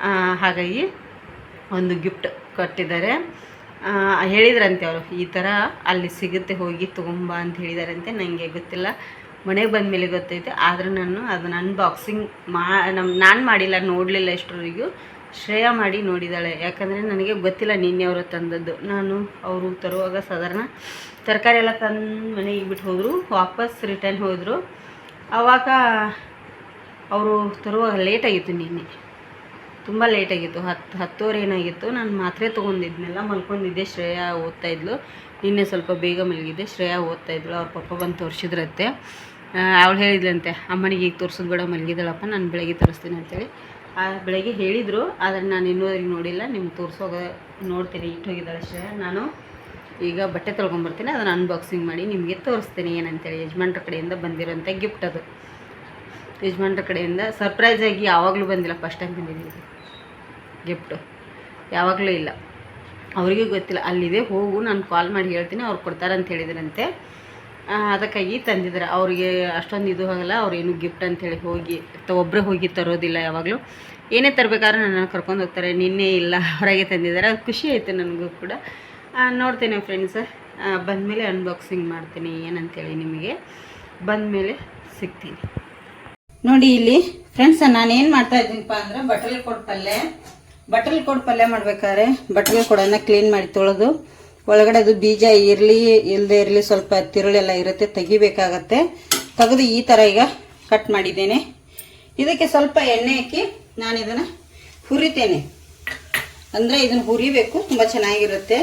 ಆ, ಹಾಗಾಗಿ ಒಂದು ಗಿಫ್ಟ್ ಕೊಟ್ಟಿದ್ದಾರೆ. ಹೇಳಿದ್ರಂತೆ ಅವರು, ಈ ಥರ ಅಲ್ಲಿ ಸಿಗುತ್ತೆ, ಹೋಗಿ ತೊಗೊಂಬ ಅಂತ ಹೇಳಿದಾರಂತೆ. ನನಗೆ ಗೊತ್ತಿಲ್ಲ. ಮನೆಗೆ ಬಂದ ಮೇಲೆ ಗೊತ್ತೈತೆ. ಆದ್ರೆ ನಾನು ಅದನ್ನು ಅನ್ಬಾಕ್ಸಿಂಗ್ ಮಾ ನಮ್ಮ ನಾನು ಮಾಡಿಲ್ಲ, ನೋಡಲಿಲ್ಲ ಎಷ್ಟರವರೆಗೂ. ಶ್ರೇಯ ಮಾಡಿ ನೋಡಿದ್ದಾಳೆ ಯಾಕಂದರೆ ನನಗೆ ಗೊತ್ತಿಲ್ಲ ನಿನ್ನೆ ಅವರು ತಂದದ್ದು. ನಾನು ಅವರು ತರುವಾಗ ಸಾಧಾರಣ ತರಕಾರಿ ಎಲ್ಲ ತಂದು ಮನೆಗೆ ಬಿಟ್ಟು ಹೋದರು, ವಾಪಸ್ ರಿಟರ್ನ್ ಹೋದರು. ಆವಾಗ ಅವರು ತರುವಾಗ ಲೇಟಾಗಿತ್ತು ನಿನ್ನೆ. ತುಂಬ ಲೇಟಾಗಿತ್ತು ಹತ್ತು ಹತ್ತುವರೆ ಏನಾಗಿತ್ತು. ನಾನು ಮಾತ್ರೆ ತೊಗೊಂಡಿದ್ನೆಲ್ಲ, ಮಲ್ಕೊಂಡಿದ್ದೆ, ಶ್ರೇಯಾ ಓದ್ತಾ ಇದ್ಲು. ನಿನ್ನೆ ಸ್ವಲ್ಪ ಬೇಗ ಮಲಗಿದ್ದೆ, ಶ್ರೇಯಾ ಓದ್ತಾ ಇದ್ಳು, ಅವ್ರ ಪಪ್ಪ ಬಂದು ತೋರಿಸಿದ್ರಂತೆ. ಅವಳು ಹೇಳಿದ್ಲಂತೆ, ಅಮ್ಮನಿಗೆ ಈಗ ತೋರಿಸೋದು ಬೇಡ ಮಲಗಿದಳಪ್ಪ ನಾನು ಬೆಳಗ್ಗೆ ತೋರಿಸ್ತೀನಿ ಅಂತೇಳಿ. ಆ, ಬೆಳಗ್ಗೆ ಹೇಳಿದರು, ಆದರೆ ನಾನು ಇನ್ನೂ ಅವ್ರಿಗೆ ನೋಡಿಲ್ಲ ನಿಮ್ಗೆ ತೋರಿಸೋಗ ನೋಡ್ತೀನಿ ಇಟ್ಟು ಹೋಗಿದ್ದಾಳೆ ಶ್ರೇಯಾ. ನಾನು ಈಗ ಬಟ್ಟೆ ತೊಳ್ಕೊಂಬರ್ತೀನಿ ಅದನ್ನು ಅನ್ಬಾಕ್ಸಿಂಗ್ ಮಾಡಿ ನಿಮಗೆ ತೋರಿಸ್ತೀನಿ ಏನಂತೇಳಿ ಯಜಮಾನ್ರ ಕಡೆಯಿಂದ ಬಂದಿರೋಂಥ ಗಿಫ್ಟ್ ಅದು. ಯಜಮಾನ್ರ ಕಡೆಯಿಂದ ಸರ್ಪ್ರೈಸ್ ಆಗಿ ಯಾವಾಗಲೂ ಬಂದಿಲ್ಲ ಫಸ್ಟ್ ಟೈಮ್ ಬಂದಿದ್ದೀನಿ ಗಿಫ್ಟು ಯಾವಾಗಲೂ ಇಲ್ಲ. ಅವರಿಗೂ ಗೊತ್ತಿಲ್ಲ ಅಲ್ಲಿದೆ ಹೋಗು ನಾನು ಕಾಲ್ ಮಾಡಿ ಹೇಳ್ತೀನಿ ಅವ್ರು ಕೊಡ್ತಾರಂತ ಹೇಳಿದ್ರಂತೆ. ಆ, ಅದಕ್ಕಾಗಿ ತಂದಿದ್ದಾರೆ. ಅವರಿಗೆ ಅಷ್ಟೊಂದು ಇದು ಆಗಲ್ಲ ಅವ್ರೇನು ಗಿಫ್ಟ್ ಅಂತೇಳಿ ಹೋಗಿ ಒಬ್ಬರೇ ಹೋಗಿ ತರೋದಿಲ್ಲ ಯಾವಾಗಲೂ. ಏನೇ ತರಬೇಕಾದ್ರೆ ನನ್ನನ್ನು ಕರ್ಕೊಂಡು ಹೋಗ್ತಾರೆ. ನಿನ್ನೆ ಇಲ್ಲ ಹೊರಗೆ ತಂದಿದ್ದಾರೆ. ಅದು ಖುಷಿ ಆಯಿತು ನನಗೂ ಕೂಡ. ನೋಡ್ತೇನೆ ಫ್ರೆಂಡ್ಸ್ ಬಂದಮೇಲೆ ಅನ್ಬಾಕ್ಸಿಂಗ್ ಮಾಡ್ತೀನಿ ಏನಂತೇಳಿ ನಿಮಗೆ. ಬಂದಮೇಲೆ ಸಿಗ್ತೀನಿ. ನೋಡಿ ಇಲ್ಲಿ ಫ್ರೆಂಡ್ಸ್, ನಾನೇನು ಮಾಡ್ತಾ ಇದ್ದೀನಪ್ಪ ಅಂದ್ರೆ ಬಟಲ್ ಕೊಡ್ ಪಲ್ಯ ಬಟಲ್ ಕೊಡ್ ಪಲ್ಯ ಮಾಡ್ಬೇಕಾದ್ರೆ ಬಟಲ್ ಕೊಡನ್ನ ಕ್ಲೀನ್ ಮಾಡಿ ತೊಳೆದು, ಒಳಗಡೆ ಅದು ಬೀಜ ಇರಲಿ ಇಲ್ಲದೆ ಇರಲಿ ಸ್ವಲ್ಪ ತಿರುಳೆಲ್ಲ ಇರುತ್ತೆ, ತೆಗಿಬೇಕಾಗತ್ತೆ. ತೆಗೆದು ಈ ಥರ ಈಗ ಕಟ್ ಮಾಡಿದ್ದೇನೆ. ಇದಕ್ಕೆ ಸ್ವಲ್ಪ ಎಣ್ಣೆ ಹಾಕಿ ನಾನು ಇದನ್ನು ಹುರಿತೇನೆ. ಅಂದರೆ ಇದನ್ನು ಹುರಿಬೇಕು, ತುಂಬ ಚೆನ್ನಾಗಿರುತ್ತೆ.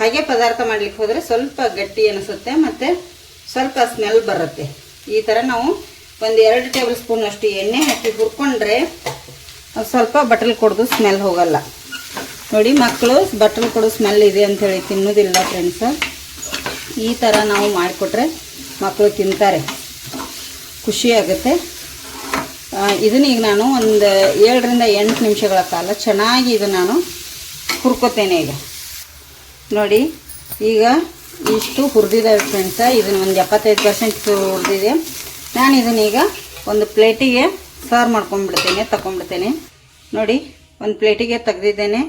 ಹಾಗೆ ಪದಾರ್ಥ ಮಾಡಲಿಕ್ಕೆ ಹೋದರೆ ಸ್ವಲ್ಪ ಗಟ್ಟಿ ಅನಿಸುತ್ತೆ ಮತ್ತು ಸ್ವಲ್ಪ ಸ್ಮೆಲ್ ಬರುತ್ತೆ. ಈ ಥರ ನಾವು ಒಂದು ಎರಡು ಟೇಬಲ್ ಸ್ಪೂನ್ ಅಷ್ಟು ಎಣ್ಣೆ ಹಾಕಿ ಹುರ್ಕೊಂಡ್ರೆ ಸ್ವಲ್ಪ ಬಟಲ್ ಕೊಡ್ದು ಸ್ಮೆಲ್ ಹೋಗಲ್ಲ. ನೋಡಿ ಮಕ್ಕಳು ಬಟಲ್ ಕೊಡೋ ಸ್ಮೆಲ್ ಇದೆ ಅಂತ ಹೇಳಿ ತಿನ್ನೋದಿಲ್ಲ ಫ್ರೆಂಡ್ಸ್ ಈ ಥರ ನಾವು ಮಾಡಿಕೊಟ್ರೆ ಮಕ್ಕಳು ತಿಂತಾರೆ. ಖುಷಿ ಆಗುತ್ತೆ. ಇದನ್ನ ಈಗ ನಾನು ಒಂದು ಏಳರಿಂದ ಎಂಟು ನಿಮಿಷಗಳ ಕಾಲ ಚೆನ್ನಾಗಿ ಇದು ನಾನು ಹುರ್ಕೋತೇನೆ ಈಗ. ನೋಡಿ, ಈಗ ಇಷ್ಟು ಹುರಿದಿದ್ದಾವೆ ಫ್ರೆಂಡ್ಸ ಇದನ್ನು ಒಂದು ಎಪ್ಪತ್ತೈದು ಪರ್ಸೆಂಟ್ ಹುರಿದಿದೆ. ನಾನು ಇದನ್ನೀಗ ಒಂದು ಪ್ಲೇಟಿಗೆ ಸರ್ವ್ ಮಾಡ್ಕೊಂಡ್ಬಿಡ್ತೇನೆ ತಗೊಂಡ್ಬಿಡ್ತೇನೆ ನೋಡಿ, ಒಂದು ಪ್ಲೇಟಿಗೆ ತೆಗೆದಿದ್ದೇನೆ.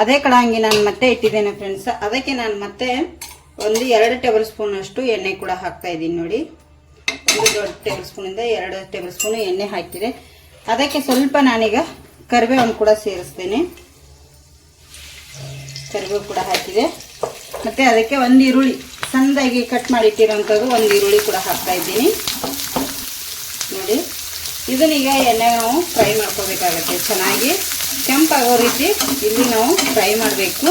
ಅದೇ ಕಡಾಂಗಿ ನಾನು ಮತ್ತೆ ಇಟ್ಟಿದ್ದೇನೆ ಫ್ರೆಂಡ್ಸ್ ಅದಕ್ಕೆ ನಾನು ಮತ್ತೆ ಒಂದು ಎರಡು ಟೇಬಲ್ ಸ್ಪೂನ್ ಅಷ್ಟು ಎಣ್ಣೆ ಕೂಡ ಹಾಕ್ತಾ ಇದ್ದೀನಿ ನೋಡಿ. ಒಂದು ದೊಡ್ಡ ಟೇಬಲ್ ಸ್ಪೂನಿಂದ ಎರಡು ಟೇಬಲ್ ಸ್ಪೂನ್ ಎಣ್ಣೆ ಹಾಕಿದೆ. ಅದಕ್ಕೆ ಸ್ವಲ್ಪ ನಾನೀಗ ಕರಿಬೇವನ್ನು ಕೂಡ ಸೇರಿಸ್ತೇನೆ. ಕರಿಬೇವು ಕೂಡ ಹಾಕಿದೆ. ಮತ್ತು ಅದಕ್ಕೆ ಒಂದು ಈರುಳ್ಳಿ, ಸಣ್ಣದಾಗಿ ಕಟ್ ಮಾಡಿ ಇಟ್ಟಿರೋಂಥದ್ದು ಒಂದು ಈರುಳ್ಳಿ ಕೂಡ ಹಾಕ್ತಾ ಇದ್ದೀನಿ. ಇದನ್ನೀಗ ಎಣ್ಣೆ ನಾವು ಫ್ರೈ ಮಾಡ್ಕೋಬೇಕಾಗತ್ತೆ. ಚೆನ್ನಾಗಿ ಕೆಂಪಾಗೋ ರೀತಿ ಇಲ್ಲಿ ನಾವು ಫ್ರೈ ಮಾಡಬೇಕು.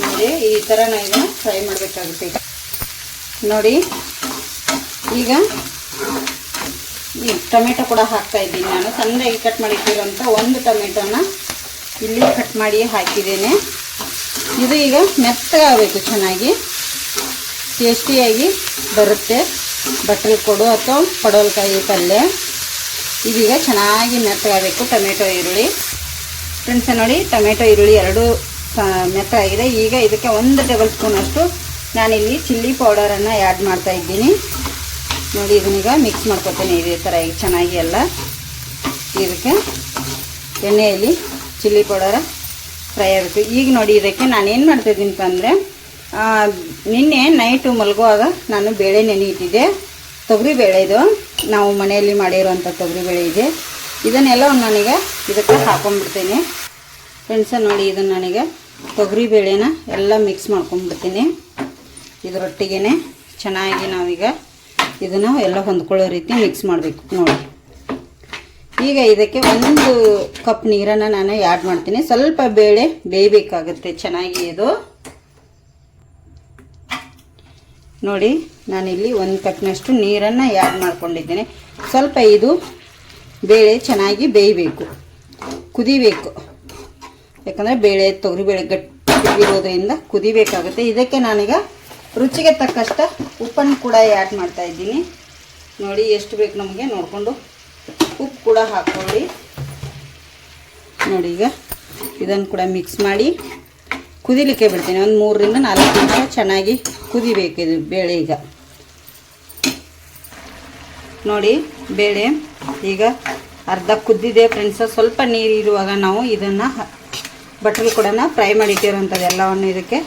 ನೋಡಿ, ಈ ಥರ ನಾವು ಇದನ್ನು ಫ್ರೈ ಮಾಡಬೇಕಾಗುತ್ತೆ. ನೋಡಿ, ಈಗ ಈ ಟೊಮೆಟೊ ಕೂಡ ಹಾಕ್ತಾ ಇದ್ದೀನಿ ನಾನು. ಸಣ್ಣದಾಗಿ ಕಟ್ ಮಾಡಿಟ್ಟಿರೋಂಥ ಒಂದು ಟೊಮೆಟೊನ ಇಲ್ಲಿ ಕಟ್ ಮಾಡಿ ಹಾಕಿದ್ದೇನೆ. ಇದು ಈಗ ಮೆತ್ತಗಾಗಬೇಕು ಚೆನ್ನಾಗಿ. ಟೇಸ್ಟಿಯಾಗಿ ಬರುತ್ತೆ. ಬಟ್ಲ್ ಕೊಡು ಅಥವಾ ಪಡವಲಕಾಯಿ ಪಲ್ಯ. ಇದೀಗ ಚೆನ್ನಾಗಿ ಮೆತ್ತಗಾಗಬೇಕು. ಟೊಮೆಟೊ, ಈರುಳ್ಳಿ. ಫ್ರೆಂಡ್ಸ್ ನೋಡಿ, ಟೊಮೆಟೊ, ಈರುಳ್ಳಿ ಎರಡು ಮೆತ್ತಾಗಿದೆ ಈಗ ಇದಕ್ಕೆ ಒಂದು ಟೇಬಲ್ ಸ್ಪೂನ್ ಅಷ್ಟು ನಾನಿಲ್ಲಿ ಚಿಲ್ಲಿ ಪೌಡರನ್ನು ಆ್ಯಡ್ ಮಾಡ್ತಾ ಇದ್ದೀನಿ. ನೋಡಿ, ಇದನ್ನೀಗ ಮಿಕ್ಸ್ ಮಾಡ್ಕೊತೀನಿ. ಇದೇ ಥರ ಈಗ ಚೆನ್ನಾಗಿ ಎಲ್ಲ ಇದಕ್ಕೆ ಎಣ್ಣೆಯಲ್ಲಿ ಚಿಲ್ಲಿ ಪೌಡರ ಫ್ರೈ ಆಗಬೇಕು. ಈಗ ನೋಡಿ, ಇದಕ್ಕೆ ನಾನೇನು ಏನು ಮಾಡ್ತಾ ಇದ್ದೀನಪ್ಪ ಅಂದರೆ ನಿನ್ನೆ ನೈಟು ಮಲಗುವಾಗ ನಾನು ಬೇಳೆ ನೆನೆ ಇಟ್ಟಿದ್ದೆ. ತೊಗರಿ ಬೇಳೆ ಇದು. ನಾವು ಮನೆಯಲ್ಲಿ ಮಾಡಿರುವಂಥ ತೊಗರಿ ಬೇಳೆ ಇದೆ. ಇದನ್ನೆಲ್ಲ ನನಗೆ ಇದಕ್ಕೆ ಹಾಕೊಂಡ್ಬಿಡ್ತೀನಿ. ಫ್ರೆಂಡ್ಸ ನೋಡಿ ಇದನ್ನು ನನಗೆ ತೊಗರಿ ಬೇಳೆನ ಎಲ್ಲ ಮಿಕ್ಸ್ ಮಾಡ್ಕೊಂಡ್ಬಿಡ್ತೀನಿ. ಇದರೊಟ್ಟಿಗೆ ಚೆನ್ನಾಗಿ ನಾವೀಗ ಇದನ್ನು ಎಲ್ಲ ಹೊಂದ್ಕೊಳ್ಳೋ ರೀತಿ ಮಿಕ್ಸ್ ಮಾಡಬೇಕು ನೋಡಿ. ಈಗ ಇದಕ್ಕೆ ಒಂದು ಕಪ್ ನೀರನ್ನು ನಾನು ಆ್ಯಡ್ ಮಾಡ್ತೀನಿ. ಸ್ವಲ್ಪ ಬೇಳೆ ಬೇಯಬೇಕಾಗುತ್ತೆ ಚೆನ್ನಾಗಿ ಇದು. ನೋಡಿ, ನಾನಿಲ್ಲಿ ಒಂದು ಕಪ್ನಷ್ಟು ನೀರನ್ನು ಆ್ಯಡ್ ಮಾಡ್ಕೊಂಡಿದ್ದೇನೆ. ಸ್ವಲ್ಪ ಇದು ಬೇಳೆ ಚೆನ್ನಾಗಿ ಬೇಯಬೇಕು, ಕುದಿಬೇಕು. ಯಾಕಂದರೆ ಬೇಳೆ ತೊಗರಿಬೇಳೆ ಗಟ್ಟಿ ಇರೋದ್ರಿಂದ ಕುದಿಬೇಕಾಗುತ್ತೆ. ಇದಕ್ಕೆ ನಾನೀಗ ರುಚಿಗೆ ತಕ್ಕಷ್ಟು ಉಪ್ಪನ್ನು ಕೂಡ ಯಾಡ್ ಮಾಡ್ತಾ ಇದ್ದೀನಿ. ನೋಡಿ, ಎಷ್ಟು ಬೇಕು ನಮಗೆ ನೋಡಿಕೊಂಡು. ಉಪ್ಪು ಕೂಡ ಹಾಕ್ಕೊಳ್ಳಿ ನೋಡಿ, ಈಗ ಇದನ್ನು ಕೂಡ ಮಿಕ್ಸ್ ಮಾಡಿ ಕುದಿಲಿಕ್ಕೆ ಬಿಡ್ತೀನಿ. ಒಂದು ಮೂರರಿಂದ ನಾಲ್ಕು ನಿಮಿಷ ಚೆನ್ನಾಗಿ ಕುದಿಬೇಕು ಇದು ಬೇಳೆ ಈಗ. ನೋಡಿ, ಬೇಳೆ ಈಗ ಅರ್ಧ ಕುದ್ದಿದೆ ಫ್ರೆಂಡ್ಸ್ ಸ್ವಲ್ಪ ನೀರು ಇರುವಾಗ ನಾವು ಇದನ್ನು ಬಟ್ಲು ಕೂಡ ಫ್ರೈ ಮಾಡಿಟ್ಟಿರೋಂಥದ್ದು ಎಲ್ಲವನ್ನು ಇದಕ್ಕೆ